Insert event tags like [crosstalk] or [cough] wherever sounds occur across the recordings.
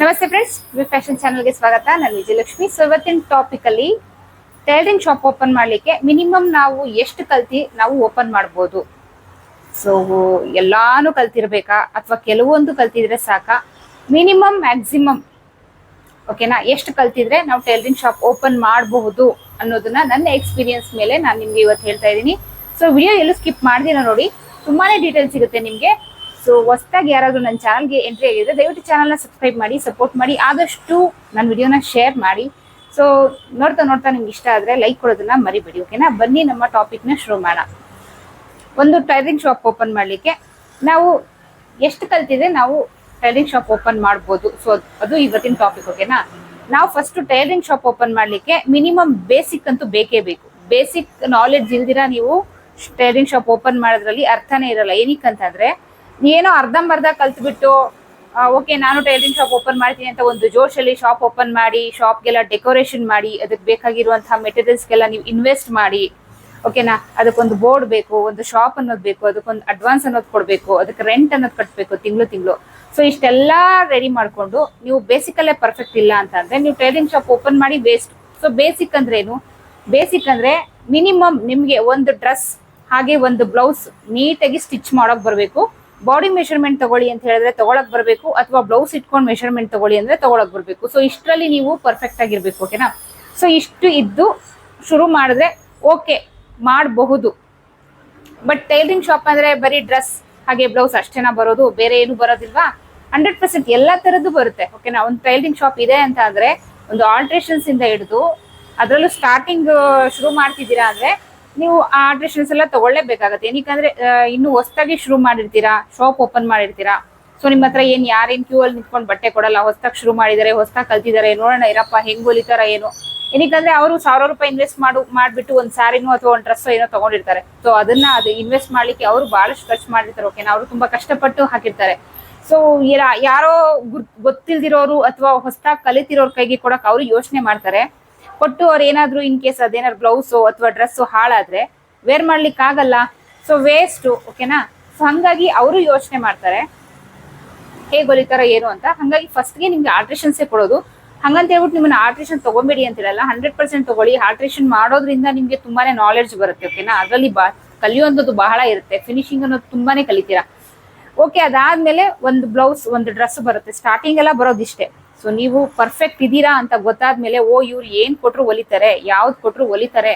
ನಮಸ್ತೆ friends V fashion ಚಾನಲ್ಗೆ ಸ್ವಾಗತ. ನಾನು ವಿಜಯಲಕ್ಷ್ಮಿ. ಸೊ ಇವತ್ತಿನ ಟಾಪಿಕ್ ಅಲ್ಲಿ ಟೈಲರಿಂಗ್ ಶಾಪ್ ಓಪನ್ ಮಾಡಲಿಕ್ಕೆ ಮಿನಿಮಮ್ ನಾವು ಎಷ್ಟು ಕಲ್ತಿ ನಾವು ಓಪನ್ ಮಾಡ್ಬೋದು. ಸೊ ಎಲ್ಲಾನು ಕಲ್ತಿರ್ಬೇಕಾ? ಅಥವಾ ಕೆಲವೊಂದು ಕಲ್ತಿದ್ರೆ ಸಾಕಾ? ಮಿನಿಮಮ್ ಮ್ಯಾಕ್ಸಿಮಮ್ ಓಕೆನಾ ಎಷ್ಟು ಕಲ್ತಿದ್ರೆ ನಾವು ಟೈಲರಿಂಗ್ ಶಾಪ್ ಓಪನ್ ಮಾಡಬಹುದು ಅನ್ನೋದನ್ನ ನನ್ನ ಎಕ್ಸ್ಪೀರಿಯನ್ಸ್ ಮೇಲೆ ನಾನು ನಿಮ್ಗೆ ಇವತ್ತು ಹೇಳ್ತಾ ಇದ್ದೀನಿ. ಸೊ ವಿಡಿಯೋ ಎಲ್ಲೂ ಸ್ಕಿಪ್ ಮಾಡ್ದಿನ ನೋಡಿ. ತುಂಬಾನೇ ಡೀಟೇಲ್ಸ್ ಸಿಗುತ್ತೆ ನಿಮಗೆ. ಸೊ ಹೊಸದಾಗಿ ಯಾರಾದರೂ ನನ್ನ ಚಾನಲ್ಗೆ ಎಂಟ್ರಿ ಆಗಿದ್ರೆ ದಯವಿಟ್ಟು ಚಾನಲ್ನ ಸಬ್ಸ್ಕ್ರೈಬ್ ಮಾಡಿ ಸಪೋರ್ಟ್ ಮಾಡಿ, ಆದಷ್ಟು ನನ್ನ ವಿಡಿಯೋನ ಶೇರ್ ಮಾಡಿ. ಸೊ ನೋಡ್ತಾ ನೋಡ್ತಾ ನಿಮ್ಗೆ ಇಷ್ಟ ಆದ್ರೆ ಲೈಕ್ ಕೊಡೋದನ್ನ ಮರಿಬೇಡಿ ಓಕೆನಾ ಬನ್ನಿ ನಮ್ಮ ಟಾಪಿಕ್ನ ಶುರು ಮಾಡೋಣ. ಒಂದು ಟೈಲರಿಂಗ್ ಶಾಪ್ ಓಪನ್ ಮಾಡಲಿಕ್ಕೆ ನಾವು ಎಷ್ಟು ಕಲ್ತಿದ್ರೆ ನಾವು ಟೈಲರಿಂಗ್ ಶಾಪ್ ಓಪನ್ ಮಾಡ್ಬೋದು. ಸೊ ಅದು ಇವತ್ತಿನ ಟಾಪಿಕ್ ಓಕೆನಾ ನಾವು ಫಸ್ಟ್ ಟೈಲರಿಂಗ್ ಶಾಪ್ ಓಪನ್ ಮಾಡಲಿಕ್ಕೆ ಮಿನಿಮಮ್ ಬೇಸಿಕ್ ಅಂತೂ ಬೇಕೇ ಬೇಕು. ಬೇಸಿಕ್ ನಾಲೆಡ್ಜ್ ಇಲ್ದಿರ ನೀವು ಟೈಲರಿಂಗ್ ಶಾಪ್ ಓಪನ್ ಮಾಡೋದ್ರಲ್ಲಿ ಅರ್ಥನೇ ಇರಲ್ಲ. ಏನಕ್ಕೆ ಏನೋ ಅರ್ಧಂಬರ್ಧ ಕಲ್ತ್ಬಿಟ್ಟು ಓಕೆ, ನಾನು ಟೈಲರಿಂಗ್ ಶಾಪ್ ಓಪನ್ ಮಾಡ್ತೀನಿ ಅಂತ ಒಂದು ಜೋಶಲ್ಲಿ ಶಾಪ್ ಓಪನ್ ಮಾಡಿ ಶಾಪ್ಗೆಲ್ಲ ಡೆಕೋರೇಷನ್ ಮಾಡಿ, ಅದಕ್ಕೆ ಬೇಕಾಗಿರುವಂತಹ ಮೆಟೀರಿಯಲ್ಸ್ಗೆಲ್ಲ ನೀವು ಇನ್ವೆಸ್ಟ್ ಮಾಡಿ, ಓಕೆನಾ? ಅದಕ್ಕೊಂದು ಬೋರ್ಡ್ ಬೇಕು, ಒಂದು ಶಾಪ್ ಅನ್ನೋದು ಬೇಕು, ಅದಕ್ಕೊಂದು ಅಡ್ವಾನ್ಸ್ ಅನ್ನೋದು ಕೊಡಬೇಕು, ಅದಕ್ಕೆ ರೆಂಟ್ ಅನ್ನೋದು ಕಟ್ಟಬೇಕು ತಿಂಗಳು ತಿಂಗಳು. ಸೊ ಇಷ್ಟೆಲ್ಲ ರೆಡಿ ಮಾಡಿಕೊಂಡು, ನೀವು ಬೇಸಿಕಲ್ಲೇ ಪರ್ಫೆಕ್ಟ್ ಇಲ್ಲ ಅಂತಂದ್ರೆ ನೀವು ಟೈಲರಿಂಗ್ ಶಾಪ್ ಓಪನ್ ಮಾಡಿ ವೇಸ್ಟ್ ಸೊ ಬೇಸಿಕ್ ಅಂದ್ರೆ ಏನು ಬೇಸಿಕ್ ಅಂದ್ರೆ ಮಿನಿಮಮ್ ನಿಮಗೆ ಒಂದು ಡ್ರೆಸ್ ಹಾಗೆ ಒಂದು ಬ್ಲೌಸ್ ನೀಟಾಗಿ ಸ್ಟಿಚ್ ಮಾಡೋಕೆ ಬರಬೇಕು. ಬಾಡಿ ಮೆಷರ್ಮೆಂಟ್ ತಗೊಳ್ಳಿ ಅಂತ ಹೇಳಿದ್ರೆ ತಗೊಳಕ್ ಬರಬೇಕು, ಅಥವಾ ಬ್ಲೌಸ್ ಇಟ್ಕೊಂಡು ಮೆಷರ್ಮೆಂಟ್ ತಗೊಳ್ಳಿ ಅಂದ್ರೆ ತಗೊಳಕ್ ಬರಬೇಕು. ಸೊ ಇಷ್ಟರಲ್ಲಿ ನೀವು ಪರ್ಫೆಕ್ಟ್ ಆಗಿರ್ಬೇಕು ಓಕೆನಾ ಸೊ ಇಷ್ಟು ಇದ್ದು ಶುರು ಮಾಡಿದ್ರೆ ಓಕೆ ಮಾಡಬಹುದು. ಬಟ್ ಟೈಲರಿಂಗ್ ಶಾಪ್ ಅಂದ್ರೆ ಬರೀ ಡ್ರೆಸ್ ಹಾಗೆ ಬ್ಲೌಸ್ ಅಷ್ಟೇನಾ ಬರೋದು, ಬೇರೆ ಏನು ಬರೋದಿಲ್ವಾ? ಹಂಡ್ರೆಡ್ ಪರ್ಸೆಂಟ್ ಎಲ್ಲ ತರದ್ದು ಬರುತ್ತೆ ಓಕೆನಾ ಒಂದು ಟೈಲರಿಂಗ್ ಶಾಪ್ ಇದೆ ಅಂತ ಆದ್ರೆ, ಒಂದು ಆಲ್ಟ್ರೇಷನ್ಸ್ ಇಂದ ಹಿಡಿದು, ಅದರಲ್ಲೂ ಸ್ಟಾರ್ಟಿಂಗ್ ಶುರು ಮಾಡ್ತಿದ್ದೀರಾ ಅಂದ್ರೆ ನೀವು ಆ ಆಲ್ಟ್ರೇಷನ್ಸ್ ಎಲ್ಲ ತಗೊಳ್ಳೇಬೇಕಾಗತ್ತೆ. ಏನಕ್ಕಂದ್ರೆ ಆ, ಇನ್ನು ಹೊಸ್ದಾಗಿ ಶುರು ಮಾಡಿರ್ತೀರಾ ಶಾಪ್ ಓಪನ್ ಮಾಡಿರ್ತೀರಾ ಸೊ ನಿಮ್ಮ ಹತ್ರ ಏನ್ ಯಾರೇನ್ ಕ್ಯೂ ಅಲ್ಲಿ ನಿಂತ್ಕೊಂಡು ಬಟ್ಟೆ ಕೊಡಲ್ಲ ಹೊಸ್ದಾಗಿ ಶುರು ಮಾಡಿದ್ದಾರೆ ಹೊಸ್ದಾಗಿ ಕಲ್ತಿದ್ದಾರೆ ನೋಡೋಣ ಇರಪ್ಪ ಹೆಂಗ್ ಹೊಲಿತಾರ ಏನು. ಏನಕ್ಕಂದ್ರೆ ಅವರು ಸಾವಿರ ರೂಪಾಯಿ ಇನ್ವೆಸ್ಟ್ ಮಾಡು ಮಾಡ್ಬಿಟ್ಟು ಒಂದ್ ಸ್ಯಾರಿನೋ ಅಥವಾ ಒಂದ್ ಡ್ರೆಸ್ ಏನೋ ತಗೊಂಡಿರ್ತಾರೆ. ಸೊ ಅದನ್ನ ಅದು ಇನ್ವೆಸ್ಟ್ ಮಾಡ್ಲಿಕ್ಕೆ ಅವರು ಬಹಳಷ್ಟು ಖರ್ಚು ಮಾಡಿರ್ತಾರೆ ಓಕೆನಾ ಅವರು ತುಂಬಾ ಕಷ್ಟಪಟ್ಟು ಹಾಕಿರ್ತಾರೆ. ಸೊ ಯಾರೋ ಗೊತ್ತಿಲ್ದಿರೋರು ಅಥವಾ ಹೊಸ್ದಾಗಿ ಕಲಿತಿರೋರ್ ಕೈಗೆ ಕೊಡಕ್ ಅವರು ಯೋಚನೆ ಮಾಡ್ತಾರೆ. ಕೊಟ್ಟು ಅವ್ರು ಏನಾದ್ರು ಇನ್ ಕೇಸ್ ಅದೇನಾದ್ರು ಬ್ಲೌಸು ಅಥವಾ ಡ್ರೆಸ್ಸು ಹಾಳಾದ್ರೆ ವೇರ್ ಮಾಡ್ಲಿಕ್ಕೆ ಆಗಲ್ಲ ಸೊ ವೇಸ್ಟ್ ಓಕೆನಾ ಸೊ ಹಂಗಾಗಿ ಅವರು ಯೋಚನೆ ಮಾಡ್ತಾರೆ. ಹೇಗೆ ಹೊಲಿತಾರ ಏನು ಅಂತ. ಹಂಗಾಗಿ ಫಸ್ಟ್ಗೆ ನಿಮ್ಗೆ ಆಲ್ಟ್ರೇಷನ್ಸೇ ಕೊಡೋದು. ಹಂಗಂತ ಹೇಳ್ಬಿಟ್ಟು ನಿಮ್ಮನ್ನ ಆಲ್ಟ್ರೇಷನ್ ತಗೊಂಬೇಡಿ ಅಂತ ಹೇಳಲ್ಲ ಹಂಡ್ರೆಡ್ ಪರ್ಸೆಂಟ್ ತಗೊಳ್ಳಿ. ಆಲ್ಟ್ರೇಷನ್ ಮಾಡೋದ್ರಿಂದ ನಿಮಗೆ ತುಂಬಾನೇ ನಾಲೆಡ್ಜ್ ಬರುತ್ತೆ ಓಕೆನಾ ಅದರಲ್ಲಿ ಬಾ ಕಲಿಯುವಂಥದ್ದು ಬಹಳ ಇರುತ್ತೆ. ಫಿನಿಶಿಂಗ್ ಅನ್ನೋದು ತುಂಬಾನೇ ಕಲಿತೀರಾ. ಓಕೆ ಅದಾದ್ಮೇಲೆ ಒಂದು ಬ್ಲೌಸ್ ಒಂದು ಡ್ರೆಸ್ ಬರುತ್ತೆ. ಸ್ಟಾರ್ಟಿಂಗ್ ಎಲ್ಲ ಬರೋದಿಷ್ಟೇ. ಸೊ ನೀವು ಪರ್ಫೆಕ್ಟ್ ಇದ್ದೀರಾ ಅಂತ ಗೊತ್ತಾದ್ಮೇಲೆ, ಓ, ಇವ್ರು ಏನ್ ಕೊಟ್ರು ಹೊಲಿತಾರೆ ಯಾವ್ದು ಕೊಟ್ರು ಹೊಲಿತಾರೆ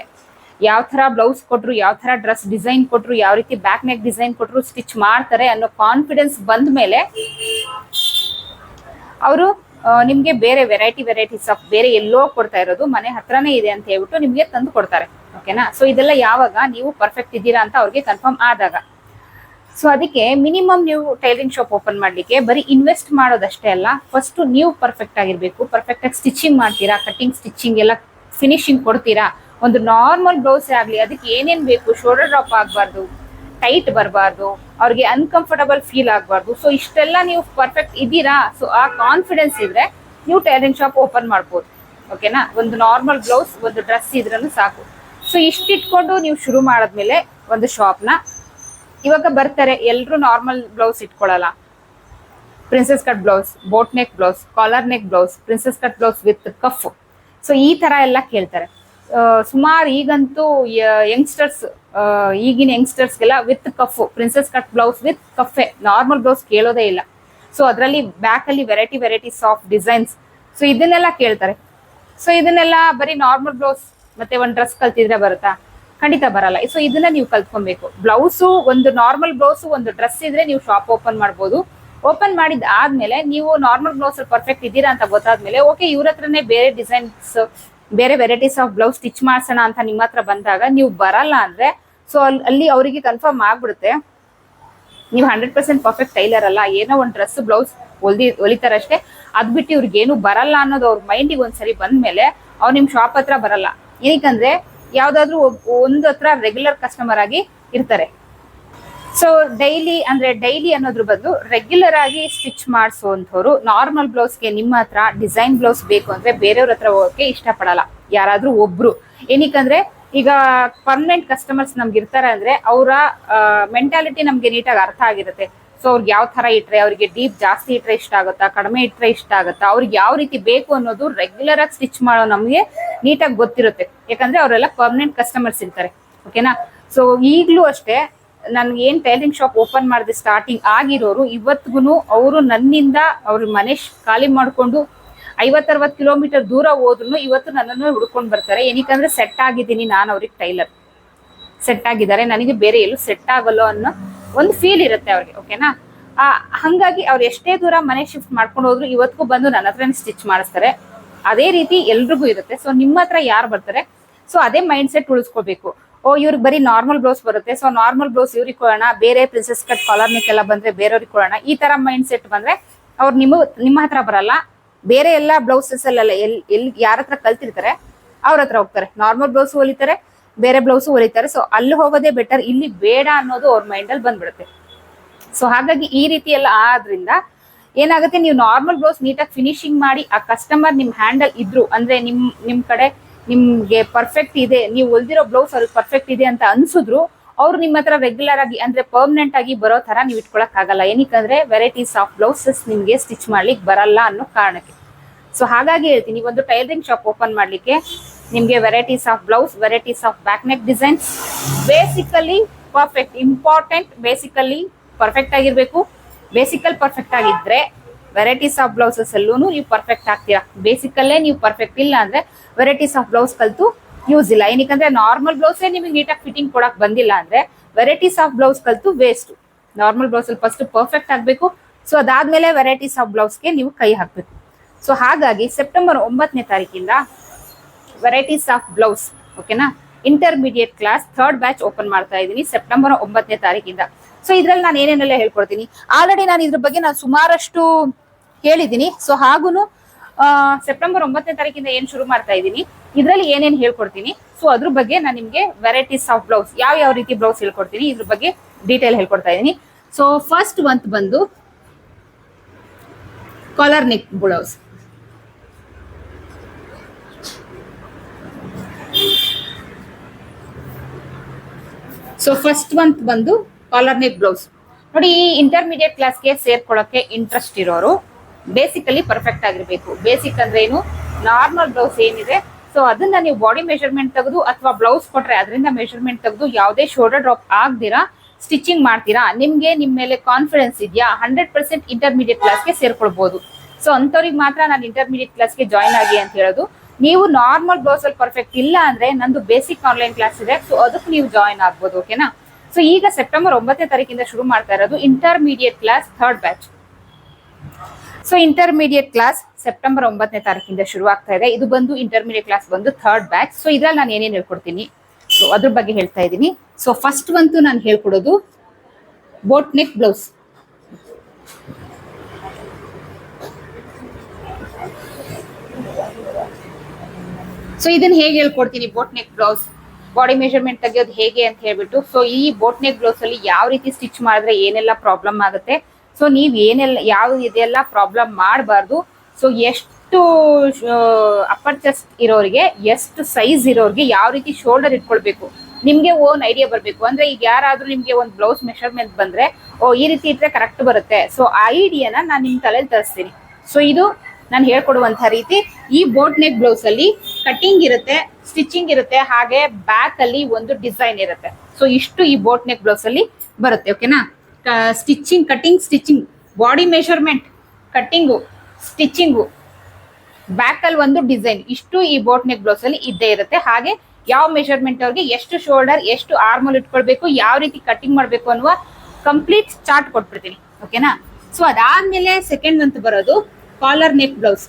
ಯಾವ ತರ ಬ್ಲೌಸ್ ಕೊಟ್ರು, ಯಾವ ತರ ಡ್ರೆಸ್ ಡಿಸೈನ್ ಕೊಟ್ರು, ಯಾವ ರೀತಿ ಬ್ಯಾಕ್ ನೆಕ್ ಡಿಸೈನ್ ಕೊಟ್ರು ಸ್ಟಿಚ್ ಮಾಡ್ತಾರೆ ಅನ್ನೋ ಕಾನ್ಫಿಡೆನ್ಸ್ ಬಂದ ಮೇಲೆ ಅವರು ನಿಮ್ಗೆ ಬೇರೆ ವೆರೈಟಿ ವೆರೈಟೀಸ್ ಆಫ್ ಬೇರೆ ಎಲ್ಲೋ ಕೊಡ್ತಾ ಇರೋದು, ಮನೆ ಹತ್ರನೇ ಇದೆ ಅಂತ ಹೇಳ್ಬಿಟ್ಟು ನಿಮ್ಗೆ ತಂದು ಕೊಡ್ತಾರೆ. ಓಕೆನಾ ಸೊ ಇದೆಲ್ಲ ಯಾವಾಗ ನೀವು ಪರ್ಫೆಕ್ಟ್ ಇದ್ದೀರಾ ಅಂತ ಅವ್ರಿಗೆ ಕನ್ಫರ್ಮ್ ಆದಾಗ. ಸೊ ಅದಕ್ಕೆ ಮಿನಿಮಮ್ ನೀವು ಟೈಲರಿಂಗ್ ಶಾಪ್ ಓಪನ್ ಮಾಡಲಿಕ್ಕೆ ಬರೀ ಇನ್ವೆಸ್ಟ್ ಮಾಡೋದಷ್ಟೇ ಅಲ್ಲ ಫಸ್ಟ್ ನೀವು ಪರ್ಫೆಕ್ಟ್ ಆಗಿರಬೇಕು ಪರ್ಫೆಕ್ಟ್ ಆಗಿ ಸ್ಟಿಚಿಂಗ್ ಮಾಡ್ತೀರಾ ಕಟಿಂಗ್ ಸ್ಟಿಚಿಂಗ್ ಎಲ್ಲ ಫಿನಿಶಿಂಗ್ ಕೊಡ್ತೀರಾ, ಒಂದು ನಾರ್ಮಲ್ ಬ್ಲೌಸ್ ಆಗಲಿ, ಅದಕ್ಕೆ ಏನೇನು ಬೇಕು ಶೋಲ್ಡರ್ ಡ್ರಾಪ್ ಆಗಬಾರ್ದು ಟೈಟ್ ಬರಬಾರ್ದು, ಅವ್ರಿಗೆ ಅನ್ಕಂಫರ್ಟಬಲ್ ಫೀಲ್ ಆಗಬಾರ್ದು. ಸೊ ಇಷ್ಟೆಲ್ಲ ನೀವು ಪರ್ಫೆಕ್ಟ್ ಇದ್ದೀರಾ ಸೊ ಆ ಕಾನ್ಫಿಡೆನ್ಸ್ ಇದ್ರೆ ನೀವು ಟೈಲರಿಂಗ್ ಶಾಪ್ ಓಪನ್ ಮಾಡ್ಬೋದು. ಓಕೆನಾ ಒಂದು ನಾರ್ಮಲ್ ಬ್ಲೌಸ್ ಒಂದು ಡ್ರೆಸ್ ಇದ್ರೂ ಸಾಕು. ಸೊ ಇಷ್ಟಿಟ್ಕೊಂಡು ನೀವು ಶುರು ಮಾಡಿದ್ಮೇಲೆ ಒಂದು ಶಾಪ್ನ ಇವಾಗ ಬರ್ತಾರೆ ಎಲ್ಲರೂ normal blouse ಇಟ್ಕೊಳ್ಳಲ್ಲ princess cut blouse boat neck blouse collar neck blouse princess cut blouse with cuff so ಈ ತರ ಎಲ್ಲ ಕೇಳ್ತಾರೆ. ಸುಮಾರು ಈಗಂತೂ ಯಂಗ್ಸ್ಟರ್ಸ್ ಈಗಿನ ಯಂಗ್ಸ್ಟರ್ಸ್ಗೆಲ್ಲ with cuff princess cut blouse with cuff normal blouse ಕೇಳೋದೇ ಇಲ್ಲ. ಸೊ ಅದರಲ್ಲಿ ಬ್ಯಾಕ್ ಅಲ್ಲಿ variety varieties of designs so ಇದನ್ನೆಲ್ಲ ಕೇಳ್ತಾರೆ. ಸೊ ಇದನ್ನೆಲ್ಲ ಬರೀ ನಾರ್ಮಲ್ ಬ್ಲೌಸ್ ಮತ್ತೆ ಒಂದು ಡ್ರೆಸ್ ಕಲ್ತಿದ್ರೆ ಬರುತ್ತಾ? ಖಂಡಿತ ಬರಲ್ಲ. ಸೊ ಇದನ್ನ ನೀವು ಕಲ್ತ್ಕೊಬೇಕು. ಬ್ಲೌಸು ಒಂದು ನಾರ್ಮಲ್ ಬ್ಲೌಸು ಒಂದು ಡ್ರೆಸ್ ಇದ್ರೆ ನೀವು ಶಾಪ್ ಓಪನ್ ಮಾಡ್ಬೋದು. ಓಪನ್ ಮಾಡಿದ ಆದ್ಮೇಲೆ ನೀವು ನಾರ್ಮಲ್ ಬ್ಲೌಸ್ ಪರ್ಫೆಕ್ಟ್ ಇದ್ದೀರಾ ಅಂತ ಗೊತ್ತಾದ್ಮೇಲೆ ಓಕೆ ಇವ್ರ ಹತ್ರನೇ ಬೇರೆ ಡಿಸೈನ್ಸ್ ಬೇರೆ ವೆರೈಟೀಸ್ ಆಫ್ ಬ್ಲೌಸ್ ಸ್ಟಿಚ್ ಮಾಡ್ಸೋಣ ಅಂತ ನಿಮ್ಮ ಹತ್ರ ಬಂದಾಗ ನೀವು ಬರಲ್ಲ ಅಂದ್ರೆ ಸೊ ಅಲ್ಲಿ ಅವರಿಗೆ ಕನ್ಫರ್ಮ್ ಆಗ್ಬಿಡುತ್ತೆ. ನೀವು ಹಂಡ್ರೆಡ್ ಪರ್ಸೆಂಟ್ ಪರ್ಫೆಕ್ಟ್ ಟೈಲರ್ ಅಲ್ಲ, ಏನೋ ಒಂದು ಡ್ರೆಸ್ ಬ್ಲೌಸ್ ಹೊಲ್ದಿ, ಹೊಲಿತಾರಷ್ಟೇ. ಅದ್ ಬಿಟ್ಟು ಇವ್ರಿಗೆ ಏನು ಬರಲ್ಲ ಅನ್ನೋದು ಅವ್ರ ಮೈಂಡಿಗೆ ಒಂದ್ಸರಿ ಬಂದ್ಮೇಲೆ ಅವ್ರು ನಿಮ್ಮ ಶಾಪ್ ಹತ್ರ ಬರಲ್ಲ. ಏನಕ್ಕಂದ್ರೆ ಯಾವ್ದಾದ್ರು ಒಂದು ಹತ್ರ ರೆಗ್ಯುಲರ್ ಕಸ್ಟಮರ್ ಆಗಿ ಇರ್ತಾರೆ. ಸೊ ಡೈಲಿ ಅಂದ್ರೆ ಡೈಲಿ ಅನ್ನೋದ್ರ ಬದಲು ರೆಗ್ಯುಲರ್ ಆಗಿ ಸ್ಟಿಚ್ ಮಾಡಿಸುವಂಥವ್ರು ನಾರ್ಮಲ್ ಬ್ಲೌಸ್ಗೆ ನಿಮ್ಮ ಹತ್ರ ಡಿಸೈನ್ ಬ್ಲೌಸ್ ಬೇಕು ಅಂದ್ರೆ ಬೇರೆಯವ್ರ ಹತ್ರ ಹೋಗಕ್ಕೆ ಇಷ್ಟಪಡಲ್ಲ. ಯಾರಾದ್ರೂ ಒಬ್ರು. ಏನಕ್ಕಂದ್ರೆ, ಈಗ ಪರ್ಮನೆಂಟ್ ಕಸ್ಟಮರ್ಸ್ ನಮ್ಗೆ ಇರ್ತಾರೆ ಅಂದ್ರೆ ಅವರ ಮೆಂಟಾಲಿಟಿ ನಮ್ಗೆ ನೀಟಾಗಿ ಅರ್ಥ ಆಗಿರುತ್ತೆ. ಸೊ ಅವ್ರಿಗೆ ಯಾವ ತರ ಇಟ್ರೆ ಅವ್ರಿಗೆ ಡೀಪ್ ಜಾಸ್ತಿ ಇಟ್ರೆ ಇಷ್ಟ ಆಗುತ್ತಾ? ಕಡಿಮೆ ಇಟ್ರೆ ಇಷ್ಟ ಆಗುತ್ತಾ? ಅವ್ರಿಗೆ ಯಾವ ರೀತಿ ಬೇಕು ಅನ್ನೋದು ರೆಗ್ಯುಲರ್ ಆಗಿ ಸ್ಟಿಚ್ ಮಾಡೋ ನಮಗೆ ನೀಟಾಗಿ ಗೊತ್ತಿರುತ್ತೆ. ಯಾಕಂದ್ರೆ ಅವರೆಲ್ಲ ಪರ್ಮನೆಂಟ್ ಕಸ್ಟಮರ್ಸ್ ಇರ್ತಾರೆ. ಓಕೆನಾ ಸೊ ಈಗಲೂ ಅಷ್ಟೇ ನನ್ಗೆ ಏನ್ ಟೈಲರಿಂಗ್ ಶಾಪ್ ಓಪನ್ ಮಾಡಿದೆ ಸ್ಟಾರ್ಟಿಂಗ್ ಆಗಿರೋರು ಇವತ್ತಿಗೂ ಅವರು ನನ್ನಿಂದ ಅವ್ರ ಮನೆ ಖಾಲಿ ಮಾಡಿಕೊಂಡು ಐವತ್ತರವತ್ತು ಕಿಲೋಮೀಟರ್ ದೂರ ಹೋದ್ರು ಇವತ್ತು ನನ್ನನ್ನು ಹುಡ್ಕೊಂಡು ಬರ್ತಾರೆ. ಏನಕ್ಕಂದ್ರೆ ಸೆಟ್ ಆಗಿದ್ದೀನಿ ನಾನು ಅವ್ರಿಗೆ ಟೈಲರ್ ಸೆಟ್ ಆಗಿದ್ದಾರೆ. ನನಗೆ ಬೇರೆ ಎಲ್ಲೂ ಸೆಟ್ ಆಗಲ್ಲೋ ಅನ್ನೋ ಒಂದು ಫೀಲ್ ಇರುತ್ತೆ ಅವ್ರಿಗೆ ಓಕೆನಾ ಆ, ಹಂಗಾಗಿ ಅವ್ರು ಎಷ್ಟೇ ದೂರ ಮನೆ ಶಿಫ್ಟ್ ಮಾಡ್ಕೊಂಡು ಹೋದ್ರು ಇವತ್ತಿಗೂ ಬಂದು ನನ್ನ ಹತ್ರ ಸ್ಟಿಚ್ ಮಾಡಿಸ್ತಾರೆ. ಅದೇ ರೀತಿ ಎಲ್ರಿಗೂ ಇರುತ್ತೆ. ಸೊ ನಿಮ್ಮ ಹತ್ರ ಯಾರು ಬರ್ತಾರೆ? ಸೊ ಅದೇ ಮೈಂಡ್ ಸೆಟ್ ಉಳಿಸ್ಕೋಬೇಕು. ಓ ಇವ್ರಿಗೆ ಬರೀ ನಾರ್ಮಲ್ ಬ್ಲೌಸ್ ಬರುತ್ತೆ. ಸೊ ನಾರ್ಮಲ್ ಬ್ಲೌಸ್ ಇವ್ರಿಗೆ ಕೊಡೋಣ ಬೇರೆ ಪ್ರಿನ್ಸೆಸ್ ಕಟ್ ಕಾಲರ್ ನೆಕ್ಕೆಲ್ಲ ಬಂದ್ರೆ ಬೇರೆಯವ್ರಿಗೆ ಕೊಡೋಣ. ಈ ತರ ಮೈಂಡ್ ಸೆಟ್ ಬಂದ್ರೆ ಅವ್ರು ನಿಮ್ಮ ನಿಮ್ಮ ಹತ್ರ ಬರಲ್ಲ. ಬೇರೆ ಎಲ್ಲ ಬ್ಲೌಸಸ್ ಅಲ್ಲೆಲ್ಲ ಎಲ್ಲಿ ಎಲ್ಲಿ ಯಾರ ಹತ್ರ ಕಲ್ತಿರ್ತಾರೆ ಅವ್ರ ಹತ್ರ ಹೋಗ್ತಾರೆ. ನಾರ್ಮಲ್ ಬ್ಲೌಸ್ ಹೊಲಿತಾರೆ ಬೇರೆ ಬ್ಲೌಸ್ ಹೊಲಿತಾರೆ ಸೊ ಅಲ್ಲಿ ಹೋಗೋದೇ ಬೆಟರ್ ಇಲ್ಲಿ ಬೇಡ ಅನ್ನೋದು ಅವ್ರ ಮೈಂಡ್ ಅಲ್ಲಿ ಬಂದ್ಬಿಡುತ್ತೆ. ಸೊ ಹಾಗಾಗಿ ಈ ರೀತಿ ಎಲ್ಲ ಆದ್ರಿಂದ ಏನಾಗುತ್ತೆ, ನೀವು ನಾರ್ಮಲ್ ಬ್ಲೌಸ್ ನೀಟಾಗಿ ಫಿನಿಶಿಂಗ್ ಮಾಡಿ ಆ ಕಸ್ಟಮರ್ ನಿಮ್ ಹ್ಯಾಂಡಲ್ ಇದ್ರು, ಅಂದ್ರೆ ನಿಮ್ ನಿಮ್ ಕಡೆ ನಿಮ್ಗೆ ಪರ್ಫೆಕ್ಟ್ ಇದೆ, ನೀವು ಹೊಲ್ದಿರೋ ಬ್ಲೌಸ್ ಅಲ್ಲಿ ಪರ್ಫೆಕ್ಟ್ ಇದೆ ಅಂತ ಅನ್ಸಿದ್ರು, ಅವ್ರು ನಿಮ್ಮ ಹತ್ರ ರೆಗ್ಯುಲರ್ ಆಗಿ, ಅಂದ್ರೆ ಪರ್ಮನೆಂಟ್ ಆಗಿ ಬರೋ ತರ ನೀವು ಇಟ್ಕೊಳಕ್ ಆಗಲ್ಲ. ಏನಕ್ಕಂದ್ರೆ ವೆರೈಟೀಸ್ ಆಫ್ ಬ್ಲೌಸಸ್ ನಿಮ್ಗೆ ಸ್ಟಿಚ್ ಮಾಡ್ಲಿಕ್ಕೆ ಬರಲ್ಲ ಅನ್ನೋ ಕಾರಣಕ್ಕೆ. ಸೊ ಹಾಗಾಗಿ ಹೇಳ್ತೀನಿ ಒಂದು ಟೈಲರಿಂಗ್ ಶಾಪ್ ಓಪನ್ ಮಾಡ್ಲಿಕ್ಕೆ ನಿಮ್ಗೆ varieties of blouse varieties of back neck designs basically perfect important basically perfect ಆಗಿರಬೇಕು. ಬೇಸಿಕಲ್ ಪರ್ಫೆಕ್ಟ್ ಆಗಿದ್ರೆ ವೆರೈಟೀಸ್ ಆಫ್ ಬ್ಲೌಸಸ್ ಅಲ್ಲೂ ನೀವು ಪರ್ಫೆಕ್ಟ್ ಆಗ್ತೀರಾ. ಬೇಸಿಕಲ್ಲೇ ನೀವು ಪರ್ಫೆಕ್ಟ್ ಇಲ್ಲ ಅಂದ್ರೆ ವೆರೈಟೀಸ್ ಆಫ್ ಬ್ಲೌಸ್ ಕಲಿತು ಯೂಸ್ ಇಲ್ಲ. ಏನಕ್ಕಂದ್ರೆ ನಾರ್ಮಲ್ ಬ್ಲೌಸೇ ನಿಮಗೆ ನೀಟಾಗಿ ಫಿಟ್ಟಿಂಗ್ ಕೊಡಕ್ ಬಂದಿಲ್ಲ ಅಂದ್ರೆ ವೆರೈಟೀಸ್ ಆಫ್ ಬ್ಲೌಸ್ ಕಲಿತು ವೇಸ್ಟ್ ನಾರ್ಮಲ್ ಬ್ಲೌಸಲ್ಲಿ ಫಸ್ಟ್ ಪರ್ಫೆಕ್ಟ್ ಆಗಬೇಕು. ಸೊ ಅದಾದ್ಮೇಲೆ ವೆರೈಟೀಸ್ ಆಫ್ ಬ್ಲೌಸ್ಗೆ ನೀವು ಕೈ ಹಾಕಬೇಕು. ಸೊ ಹಾಗಾಗಿ ಸೆಪ್ಟೆಂಬರ್ ಒಂಬತ್ತನೇ ತಾರೀಕಿಂದ ವೆರೈಟೀಸ್ ಆಫ್ ಬ್ಲೌಸ್ ಓಕೆನಾ intermediate class third batch open ಮಾಡ್ತಾ ಇದ್ದೀನಿ ಸೆಪ್ಟೆಂಬರ್ ಒಂಬತ್ತನೇ ತಾರೀಕಿಂದ. ಸೊ ಇದ್ರಲ್ಲಿ ನಾನು ಏನೇನೆಲ್ಲ ಹೇಳ್ಕೊಡ್ತೀನಿ? ಆಲ್ರೆಡಿ ನಾನು ಇದ್ರ ಬಗ್ಗೆ ನಾನು ಸುಮಾರಷ್ಟು ಹೇಳಿದ್ದೀನಿ. ಸೊ ಹಾಗೂ ಸೆಪ್ಟೆಂಬರ್ ಒಂಬತ್ತನೇ ತಾರೀಕಿಂದ ಏನು ಶುರು ಮಾಡ್ತಾ ಇದ್ದೀನಿ, ಇದರಲ್ಲಿ ಏನೇನು ಹೇಳ್ಕೊಡ್ತೀನಿ? ಸೊ ಅದ್ರ ಬಗ್ಗೆ ನಾನು ನಿಮಗೆ ವೆರೈಟೀಸ್ ಆಫ್ ಬ್ಲೌಸ್ ಯಾವ ಯಾವ ರೀತಿ ಬ್ಲೌಸ್ ಹೇಳ್ಕೊಡ್ತೀನಿ, ಇದ್ರ ಬಗ್ಗೆ ಡೀಟೇಲ್ ಹೇಳ್ಕೊಡ್ತಾ ಇದ್ದೀನಿ. ಸೊ ಫಸ್ಟ್ ಮಂತ್ ಬಂದು collar neck blouse so first month ಬಂದು ಕಾಲರ್ ನೆಕ್ ಬ್ಲೌಸ್ ನೋಡಿ, ಈ ಇಂಟರ್ಮೀಡಿಯೇಟ್ ಕ್ಲಾಸ್ಗೆ ಸೇರ್ಕೊಳ್ಳೋಕೆ ಇಂಟ್ರೆಸ್ಟ್ ಇರೋರು ಬೇಸಿಕಲಿ ಪರ್ಫೆಕ್ಟ್ ಆಗಿರ್ಬೇಕು. ಬೇಸಿಕ್ ಅಂದ್ರೆ ಏನು? ನಾರ್ಮಲ್ ಬ್ಲೌಸ್ ಏನಿದೆ ಸೊ ಅದನ್ನ ನೀವು ಬಾಡಿ ಮೆಷರ್ಮೆಂಟ್ ತೆಗೆದು ಅಥವಾ ಬ್ಲೌಸ್ ಕೊಟ್ರೆ ಅದರಿಂದ ಮೆಷರ್ಮೆಂಟ್ ತೆಗೆದು ಯಾವುದೇ ಶೋಲ್ಡರ್ ಡ್ರಾಪ್ ಆಗದಿರಾ ಸ್ಟಿಚಿಂಗ್ ಮಾಡ್ತೀರಾ, ನಿಮ್ಗೆ ನಿಮ್ಮ ಮೇಲೆ ಕಾನ್ಫಿಡೆನ್ಸ್ ಇದೆಯಾ ಹಂಡ್ರೆಡ್ ಪರ್ಸೆಂಟ್ ಇಂಟರ್ಮೀಡಿಯೇಟ್ ಕ್ಲಾಸ್ಗೆ ಸೇರ್ಕೊಳ್ಬಹುದು ಸೊ ಅಂಥವ್ರಿಗೆ ಮಾತ್ರ ನಾನು ಇಂಟರ್ಮೀಡಿಯೇಟ್ ಕ್ಲಾಸ್ಗೆ ಜಾಯ್ನ್ ಆಗಿ ಅಂತ ಹೇಳೋದು. ನೀವು ನಾರ್ಮಲ್ ಬ್ಲೌಸ್ ಅಲ್ಲಿ ಪರ್ಫೆಕ್ಟ್ ಇಲ್ಲ ಅಂದ್ರೆ ನಂದು ಬೇಸಿಕ್ ಆನ್ಲೈನ್ ಕ್ಲಾಸ್ ಇದೆ ಸೊ ಅದಕ್ಕೆ ನೀವು ಜಾಯಿನ್ ಆಗ್ಬೋದು ಓಕೆನಾ ಸೊ ಈಗ ಸೆಪ್ಟೆಂಬರ್ ಒಂಬತ್ತನೇ ತಾರೀಕಿಂದ ಶುರು ಮಾಡ್ತಾ ಇರೋದು intermediate class third batch so intermediate class September ಒಂಬತ್ತನೇ ತಾರೀಕಿಂದ ಶುರು ಆಗ್ತಾ ಇದೆ. ಇದು ಬಂದು ಇಂಟರ್ಮೀಡಿಯೇಟ್ ಕ್ಲಾಸ್ ಬಂದು ಥರ್ಡ್ ಬ್ಯಾಚ್ ಸೊ ಇದ್ರಲ್ಲಿ ನಾನು ಏನೇನು ಹೇಳ್ಕೊಡ್ತೀನಿ? ಸೊ ಅದ್ರ ಬಗ್ಗೆ ಹೇಳ್ತಾ ಇದ್ದೀನಿ. ಸೊ ಫಸ್ಟ್ ಬಂತು ನಾನು ಹೇಳ್ಕೊಡೋದು ಬೋಟ್ ನೆಕ್ ಬ್ಲೌಸ್ ಸೊ ಇದನ್ನ ಹೇಗೆ ಹೇಳ್ಕೊಡ್ತೀನಿ? Boat neck blouse body measurement ತೆಗೆಯೋದು ಹೇಗೆ ಅಂತ ಹೇಳ್ಬಿಟ್ಟು ಸೊ ಈ ಬೋಟ್ ನೆಕ್ ಬ್ಲೌಸ್ ಅಲ್ಲಿ ಯಾವ ರೀತಿ ಸ್ಟಿಚ್ ಮಾಡಿದ್ರೆ ಏನೆಲ್ಲ ಪ್ರಾಬ್ಲಮ್ ಆಗುತ್ತೆ? ಸೊ ನೀವು ಏನೆಲ್ಲ ಯಾವ ಇದೆಲ್ಲ ಪ್ರಾಬ್ಲಮ್ ಮಾಡಬಾರ್ದು? ಸೊ ಎಷ್ಟು ಅಪ್ಪರ್ ಚೆಸ್ಟ್ ಇರೋರಿಗೆ, ಎಷ್ಟು ಸೈಜ್ ಇರೋರಿಗೆ ಯಾವ ರೀತಿ ಶೋಲ್ಡರ್ ಇಟ್ಕೊಳ್ಬೇಕು? ನಿಮಗೆ ಓನ್ ಐಡಿಯಾ ಬರಬೇಕು. ಅಂದ್ರೆ ಈಗ ಯಾರಾದ್ರೂ ನಿಮಗೆ ಒಂದು ಬ್ಲೌಸ್ ಮೆಷರ್ಮೆಂಟ್ ಬಂದ್ರೆ, ಓ, ಈ ರೀತಿ ಇಟ್ರೆ ಕರೆಕ್ಟ್ ಬರುತ್ತೆ. ಸೊ ಆ ಐಡಿಯಾನ ನಾನು ನಿಮ್ಮ ತಲೆಯಲ್ಲಿ ತರಿಸ್ತೀನಿ. ಸೊ ಇದು ನಾನು ಹೇಳ್ಕೊಡುವಂತ ರೀತಿ ಈ ಬೋಟ್ ನೆಕ್ ಬ್ಲೌಸ್ ಅಲ್ಲಿ ಕಟಿಂಗ್ ಇರುತ್ತೆ ಸ್ಟಿಚಿಂಗ್ ಇರುತ್ತೆ, ಹಾಗೆ ಬ್ಯಾಕ್ ಅಲ್ಲಿ ಒಂದು ಡಿಸೈನ್ ಇರುತ್ತೆ. ಸೊ ಇಷ್ಟು ಈ ಬೋಟ್ ನೆಕ್ ಬ್ಲೌಸ್ ಅಲ್ಲಿ ಬರುತ್ತೆ ಓಕೆನಾ stitching cutting stitching body measurement cutting stitching back ಅಲ್ಲಿ ಒಂದು ಡಿಸೈನ್ ಇಷ್ಟು ಈ ಬೋಟ್ ನೆಕ್ ಬ್ಲೌಸ್ ಅಲ್ಲಿ ಇದ್ದೇ ಇರುತ್ತೆ. ಹಾಗೆ ಯಾವ ಮೆಷರ್ಮೆಂಟ್ ಅವ್ರಿಗೆ ಎಷ್ಟು ಶೋಲ್ಡರ್ ಎಷ್ಟು ಆರ್ಮಲ್ ಇಟ್ಕೊಳ್ಬೇಕು, ಯಾವ ರೀತಿ ಕಟಿಂಗ್ ಮಾಡಬೇಕು ಅನ್ನುವ ಕಂಪ್ಲೀಟ್ ಚಾರ್ಟ್ ಕೊಟ್ಬಿಡ್ತೀನಿ ಓಕೆನಾ ಸೊ ಅದಾದ್ಮೇಲೆ ಸೆಕೆಂಡ್ ಅಂತ ಬರೋದು collar neck blouse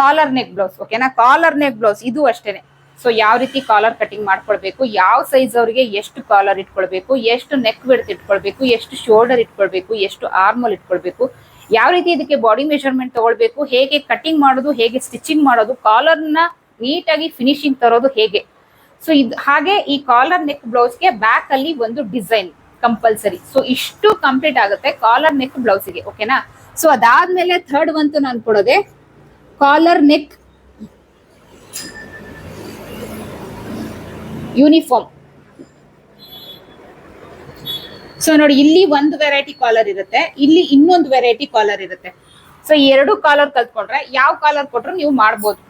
collar neck blouse ಓಕೆನಾ ಕಾಲರ್ ನೆಕ್ ಬ್ಲೌಸ್ ಇದು ಅಷ್ಟೇನೆ. ಸೊ ಯಾವ ರೀತಿ ಕಾಲರ್ ಕಟಿಂಗ್ ಮಾಡ್ಕೊಳ್ಬೇಕು, ಯಾವ ಸೈಜ್ ಅವರಿಗೆ ಎಷ್ಟು ಕಾಲರ್ ಇಟ್ಕೊಳ್ಬೇಕು, ಎಷ್ಟು ನೆಕ್ ಬಿಡ್ತ್ ಇಟ್ಕೊಳ್ಬೇಕು, ಎಷ್ಟು ಶೋಲ್ಡರ್ ಇಟ್ಕೊಳ್ಬೇಕು, ಎಷ್ಟು ಆರ್ಮಲ್ ಇಟ್ಕೊಳ್ಬೇಕು, ಯಾವ ರೀತಿ ಇದಕ್ಕೆ ಬಾಡಿ ಮೆಷರ್ಮೆಂಟ್ ತಗೊಳ್ಬೇಕು, ಹೇಗೆ ಕಟಿಂಗ್ ಮಾಡೋದು, ಹೇಗೆ ಸ್ಟಿಚಿಂಗ್ ಮಾಡೋದು ಕಾಲರ್ನ ನೀಟಾಗಿ ಫಿನಿಶಿಂಗ್ ತರೋದು ಹೇಗೆ. ಸೊ ಇದು ಹಾಗೆ ಈ ಕಾಲರ್ ನೆಕ್ ಬ್ಲೌಸ್ಗೆ ಬ್ಯಾಕ್ ಅಲ್ಲಿ ಒಂದು ಡಿಸೈನ್ ಕಂಪಲ್ಸರಿ ಸೊ ಇಷ್ಟು ಕಂಪ್ಲೀಟ್ ಆಗುತ್ತೆ ಕಾಲರ್ ನೆಕ್ ಬ್ಲೌಸಿಗೆ ಓಕೆನಾ ಸೊ ಅದಾದ್ಮೇಲೆ ಥರ್ಡ್ ಒಂತು ನಾನು ಕೊಡೋದೆ ಕಾಲರ್ ನೆಕ್ ಯೂನಿಫಾರ್ಮ್ ಸೊ ನೋಡಿ, ಇಲ್ಲಿ ಒಂದು ವೆರೈಟಿ ಕಾಲರ್ ಇರುತ್ತೆ, ಇಲ್ಲಿ ಇನ್ನೊಂದು ವೆರೈಟಿ ಕಾಲರ್ ಇರುತ್ತೆ. ಸೊ ಎರಡು ಕಾಲರ್ ಕಲ್ತ್ಕೊಂಡ್ರೆ ಯಾವ ಕಾಲರ್ ಕೊಟ್ರು ನೀವು ಮಾಡ್ಬೋದು.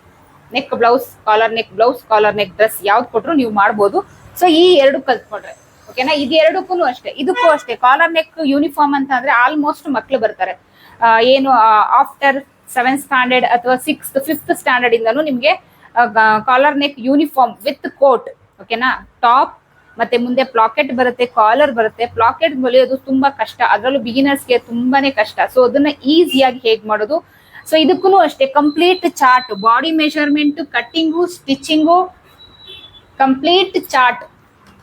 Neck blouse collar neck blouse collar neck dress ಯಾವ್ದು ಕೊಟ್ರು ನೀವು ಮಾಡ್ಬೋದು. ಸೊ ಈ ಎರಡು ಕಲ್ತ್ಕೊಂಡ್ರೆ ಓಕೆನಾ ಇದು ಎರಡಕ್ಕೂ ಅಷ್ಟೇ, ಇದಕ್ಕೂ ಅಷ್ಟೇ. ಕಾಲರ್ ನೆಕ್ ಯೂನಿಫಾರ್ಮ್ ಅಂತ ಅಂದ್ರೆ ಆಲ್ಮೋಸ್ಟ್ ಮಕ್ಳು ಬರ್ತಾರೆ. ಏನು ಆಫ್ಟರ್ ಸೆವೆಂತ್ ಸ್ಟ್ಯಾಂಡರ್ಡ್ ಅಥವಾ ಸಿಕ್ಸ್ತ್ ಫಿಫ್ತ್ ಸ್ಟ್ಯಾಂಡರ್ಡ್ ಇಂದಲೂ ನಿಮಗೆ collar neck uniform with coat ಓಕೆನಾ ಟಾಪ್ ಮತ್ತೆ ಮುಂದೆ ಪ್ಲಾಕೆಟ್ ಬರುತ್ತೆ ಕಾಲರ್ ಬರುತ್ತೆ. ಪ್ಲಾಕೆಟ್ ಹೊಲಿಯೋದು ತುಂಬಾ ಕಷ್ಟ. ಅದರಲ್ಲೂ ಬಿಗಿನರ್ಸ್ಗೆ ತುಂಬಾನೇ ಕಷ್ಟ. ಸೊ ಅದನ್ನ ಈಸಿಯಾಗಿ ಹೇಗ್ ಮಾಡೋದು? ಸೊ ಇದಕ್ಕೂ ಅಷ್ಟೇ complete chart body measurement cutting stitching complete chart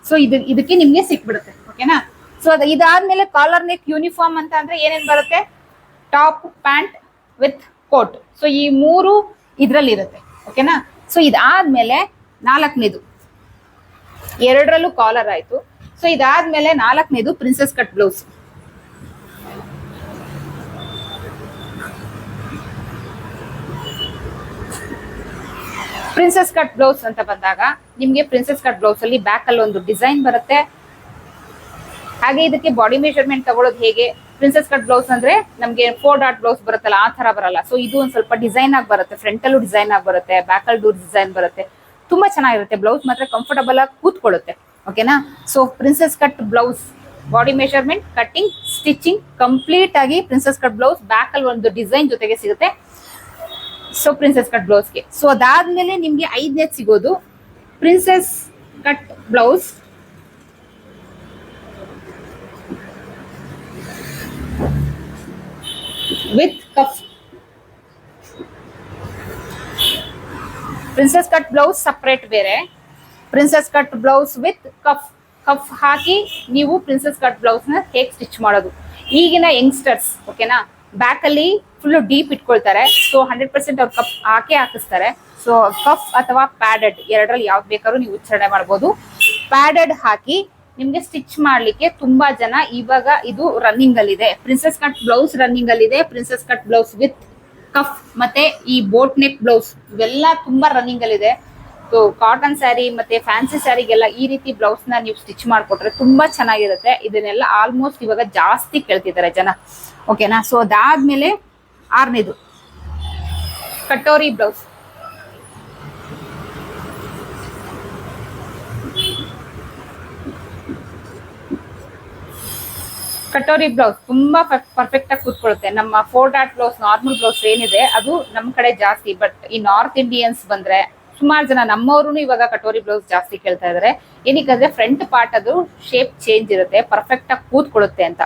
so ಇದು, ಇದಕ್ಕೆ ನಿಮ್ಗೆ ಸಿಕ್ಬಿಡುತ್ತೆ ಓಕೆನಾ ಸೊ ಅದು ಇದಾದ್ಮೇಲೆ ಕಾಲರ್ ನೆಕ್ ಯೂನಿಫಾರ್ಮ್ ಅಂತ ಅಂದ್ರೆ ಏನೇನ್ ಬರುತ್ತೆ? Top pant with coat so ಈ ಮೂರು ಇದ್ರಲ್ಲಿ ಇರುತ್ತೆ ಓಕೆನಾ ಸೊ ಇದಾದ್ಮೇಲೆ ನಾಲ್ಕನೇದು. ಎರಡರಲ್ಲೂ ಕಾಲರ್ ಆಯ್ತು. ಸೊ ಇದಾದ್ಮೇಲೆ ನಾಲ್ಕನೇದು princess cut blouse princess cut blouse ಅಂತ ಬಂದಾಗ ನಿಮ್ಗೆ ಪ್ರಿನ್ಸೆಸ್ ಕಟ್ ಬ್ಲೌಸ್ ಅಲ್ಲಿ ಬ್ಯಾಕ್ ಅಲ್ಲಿ ಒಂದು ಡಿಸೈನ್ ಬರುತ್ತೆ. ಹಾಗೆ ಇದಕ್ಕೆ ಬಾಡಿ ಮೆಷರ್ಮೆಂಟ್ ತಗೊಳ್ಳೋದು ಹೇಗೆ? ಪ್ರಿನ್ಸೆಸ್ ಕಟ್ ಬ್ಲೌಸ್ ಅಂದ್ರೆ ನಮಗೆ ಫೋರ್ ಡಾಟ್ ಬ್ಲೌಸ್ ಬರುತ್ತಲ್ಲ, ಆ ತರ ಬರಲ್ಲ. ಸೊ ಇದು ಒಂದ್ ಸ್ವಲ್ಪ ಡಿಸೈನ್ ಆಗಿ ಬರುತ್ತೆ. ಫ್ರಂಟ್ ಡಿಸೈನ್ ಆಗಿ ಬರುತ್ತೆ ಬ್ಯಾಕಲ್ ಡೋರ್ ಡಿಸೈನ್ ಬರುತ್ತೆ. ತುಂಬಾ ಚೆನ್ನಾಗಿರುತ್ತೆ ಬ್ಲೌಸ್ ಮಾತ್ರ ಕಂಫರ್ಟಬಲ್ ಆಗಿ ಕೂತ್ಕೊಳ್ಳುತ್ತೆ. ಓಕೆನಾ so princess cut blouse body measurement cutting stitching complete ಆಗಿ ಪ್ರಿನ್ಸೆಸ್ ಕಟ್ ಬ್ಲೌಸ್ ಬ್ಯಾಕ್ ಅಲ್ಲಿ ಒಂದು ಡಿಸೈನ್ ಜೊತೆಗೆ ಸಿಗುತ್ತೆ. ಸೊ ಪ್ರಿನ್ಸೆಸ್ ಕಟ್ ಬ್ಲೌಸ್ಗೆ ಸೊ ಅದಾದ್ಮೇಲೆ ನಿಮ್ಗೆ ಐದನೇದು ಸಿಗೋದು princess cut blouse with cuff. Princess cut blouse separate ಬೇರೆ. Princess cut blouse with cuff cuff ಹಾಕಿ ನೀವು ಪ್ರಿನ್ಸೆಸ್ ಕಟ್ ಬ್ಲೌಸ್ನ ಹೇಗೆ ಸ್ಟಿಚ್ ಮಾಡೋದು. ಈಗಿನ ಯಂಗ್ಸ್ಟರ್ಸ್ ಓಕೆನಾ ಬ್ಯಾಕಲ್ಲಿ ಫುಲ್ಲು ಫುಲ್ ಡೀಪ್ ಇಟ್ಕೊಳ್ತಾರೆ. ಸೊ ಹಂಡ್ರೆಡ್ ಪರ್ಸೆಂಟ್ ಅವ್ರು ಕಫ್ ಹಾಕೇ ಹಾಕಿಸ್ತಾರೆ. ಸೊ ಕಫ್ ಅಥವಾ ಪ್ಯಾಡೆಡ್ ಎರಡರಲ್ಲಿ ಯಾವ್ದು ಬೇಕಾದ್ರೂ ನೀವು ಉಚ್ಚಾರಣೆ ಮಾಡ್ಬೋದು. ಪ್ಯಾಡೆಡ್ ಹಾಕಿ ನಿಮ್ಗೆ ಸ್ಟಿಚ್ ಮಾಡ್ಲಿಕ್ಕೆ ತುಂಬಾ ಜನ ಇವಾಗ ಇದು ರನ್ನಿಂಗ್ ಅಲ್ಲಿ ಇದೆ ಪ್ರಿನ್ಸೆಸ್ ಕಟ್ ಬ್ಲೌಸ್ ರನ್ನಿಂಗ್ ಅಲ್ಲಿ ಇದೆ princess cut blouse with cuff ಮತ್ತೆ ಈ ಬೋಟ್ ನೆಕ್ ಬ್ಲೌಸ್ ಇವೆಲ್ಲ ತುಂಬಾ ರನ್ನಿಂಗ್ ಅಲ್ಲಿ ಇದೆ ಸೊ ಕಾಟನ್ ಸ್ಯಾರಿ ಮತ್ತೆ ಫ್ಯಾನ್ಸಿ ಸ್ಯಾರಿಗೆಲ್ಲ ಈ ರೀತಿ ಬ್ಲೌಸ್ನ ನೀವು ಸ್ಟಿಚ್ ಮಾಡ್ಕೊಟ್ರೆ ತುಂಬಾ ಚೆನ್ನಾಗಿರುತ್ತೆ. ಇದನ್ನೆಲ್ಲ ಆಲ್ಮೋಸ್ಟ್ ಇವಾಗ ಜಾಸ್ತಿ ಕೇಳ್ತಿದ್ದಾರೆ ಜನ. ಓಕೆನಾ ಸೊ ಅದಾದ್ಮೇಲೆ ಆರನೇದು. ಕಟೋರಿ ಬ್ಲೌಸ್ ಕಟೋರಿ ಬ್ಲೌಸ್ ತುಂಬಾ ಪರ್ಫೆಕ್ಟ್ ಆಗಿ ಕೂತ್ಕೊಳ್ಳುತ್ತೆ. ನಮ್ಮ four dot blouse normal blouse ಏನಿದೆ, ಅದು ನಮ್ಮ ಕಡೆ ಜಾಸ್ತಿ. ಬಟ್ ಈ ನಾರ್ತ್ ಇಂಡಿಯನ್ಸ್ ಬಂದ್ರೆ ಸುಮಾರು ಜನ ನಮ್ಮವರು ಇವಾಗ ಕಟೋರಿ ಬ್ಲೌಸ್ ಜಾಸ್ತಿ ಕೇಳ್ತಾ ಇದಾರೆ. ಏನಕ್ಕೆ ಫ್ರಂಟ್ ಪಾರ್ಟ್ ಅದು ಶೇಪ್ ಚೇಂಜ್ ಇರುತ್ತೆ ಪರ್ಫೆಕ್ಟ್ ಆಗಿ ಕೂತ್ಕೊಳ್ಳುತ್ತೆ ಅಂತ.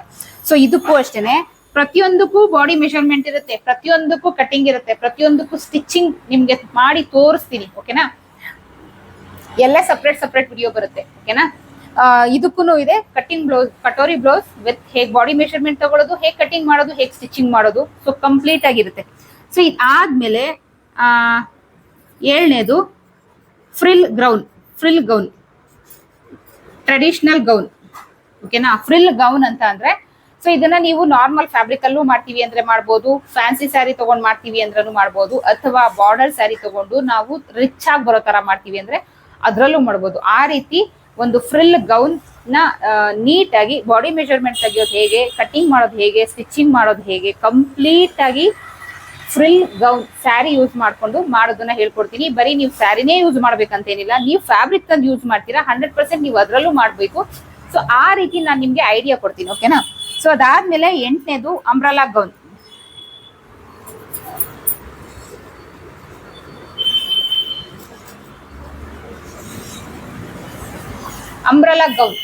ಸೊ ಇದಕ್ಕೂ ಅಷ್ಟೇನೆ, ಪ್ರತಿಯೊಂದಕ್ಕೂ ಬಾಡಿ ಮೆಷರ್ಮೆಂಟ್ ಇರುತ್ತೆ, ಪ್ರತಿಯೊಂದಕ್ಕೂ ಕಟಿಂಗ್ ಇರುತ್ತೆ, ಪ್ರತಿಯೊಂದಕ್ಕೂ ಸ್ಟಿಚಿಂಗ್ ನಿಮ್ಗೆ ಮಾಡಿ ತೋರಿಸ್ತೀನಿ ಓಕೆನಾ ಎಲ್ಲ ಸಪ್ರೇಟ್ ಸಪ್ರೇಟ್ ವಿಡಿಯೋ ಬರುತ್ತೆ ಓಕೆನಾ ಇದಕ್ಕೂ ಇದೆ. Cutting blouse katori blouse with ಹೇಗೆ ಬಾಡಿ ಮೆಷರ್ಮೆಂಟ್ ತಗೊಳ್ಳೋದು ಹೇಗೆ ಕಟಿಂಗ್ ಮಾಡೋದು, ಹೇಗೆ ಸ್ಟಿಚಿಂಗ್ ಮಾಡೋದು. ಸೊ ಕಂಪ್ಲೀಟ್ ಆಗಿರುತ್ತೆ. ಸೊ ಇದಾದ್ಮೇಲೆ ಏಳನೇದು frill gown frill gown traditional gown ಓಕೆನಾ ಫ್ರಿಲ್ ಗೌನ್ ಅಂತ ಅಂದ್ರೆ ಸೊ ಇದನ್ನ ನೀವು ನಾರ್ಮಲ್ ಫ್ಯಾಬ್ರಿಕ್ ಅಲ್ಲೂ ಮಾಡ್ತೀವಿ ಅಂದ್ರೆ ಮಾಡ್ಬೋದು ಫ್ಯಾನ್ಸಿ ಸ್ಯಾರಿ ತಗೊಂಡ್ ಮಾಡ್ತೀವಿ ಅಂದ್ರೂ ಮಾಡ್ಬೋದು, ಅಥವಾ ಬಾರ್ಡರ್ ಸ್ಯಾರಿ ತಗೊಂಡು ನಾವು ರಿಚ್ ಆಗಿ ಬರೋ ತರ ಮಾಡ್ತೀವಿ ಅಂದ್ರೆ ಅದ್ರಲ್ಲೂ ಮಾಡ್ಬೋದು. ಆ ರೀತಿ ಒಂದು ಫ್ರಿಲ್ ಗೌನ್ನ ನೀಟ್ ಆಗಿ ಬಾಡಿ ಮೆಜರ್ಮೆಂಟ್ ತೆಗಿಯೋದು ಹೇಗೆ ಕಟಿಂಗ್ ಮಾಡೋದು ಹೇಗೆ ಸ್ಟಿಚಿಂಗ್ ಮಾಡೋದು ಹೇಗೆ ಕಂಪ್ಲೀಟ್ ಆಗಿ ಫ್ರಿಲ್ ಗೌನ್ ಸ್ಯಾರಿ ಯೂಸ್ ಮಾಡ್ಕೊಂಡು ಮಾಡೋದನ್ನ ಹೇಳ್ಕೊಡ್ತೀನಿ. ಬರೀ ನೀವು ಸ್ಯಾರಿನೇ ಯೂಸ್ ಮಾಡ್ಬೇಕಂತೇನಿಲ್ಲ. ನೀವು ಫ್ಯಾಬ್ರಿಕ್ ತಂದು ಯೂಸ್ ಮಾಡ್ತೀರಾ ಹಂಡ್ರೆಡ್ ಪರ್ಸೆಂಟ್ ನೀವು ಅದರಲ್ಲೂ ಮಾಡಬೇಕು. ಸೊ ಆ ರೀತಿ ನಾನು ನಿಮಗೆ ಐಡಿಯಾ ಕೊಡ್ತೀನಿ ಓಕೆನಾ ಸೊ ಅದಾದ್ಮೇಲೆ ಎಂಟನೇದು umbrella gown umbrella gown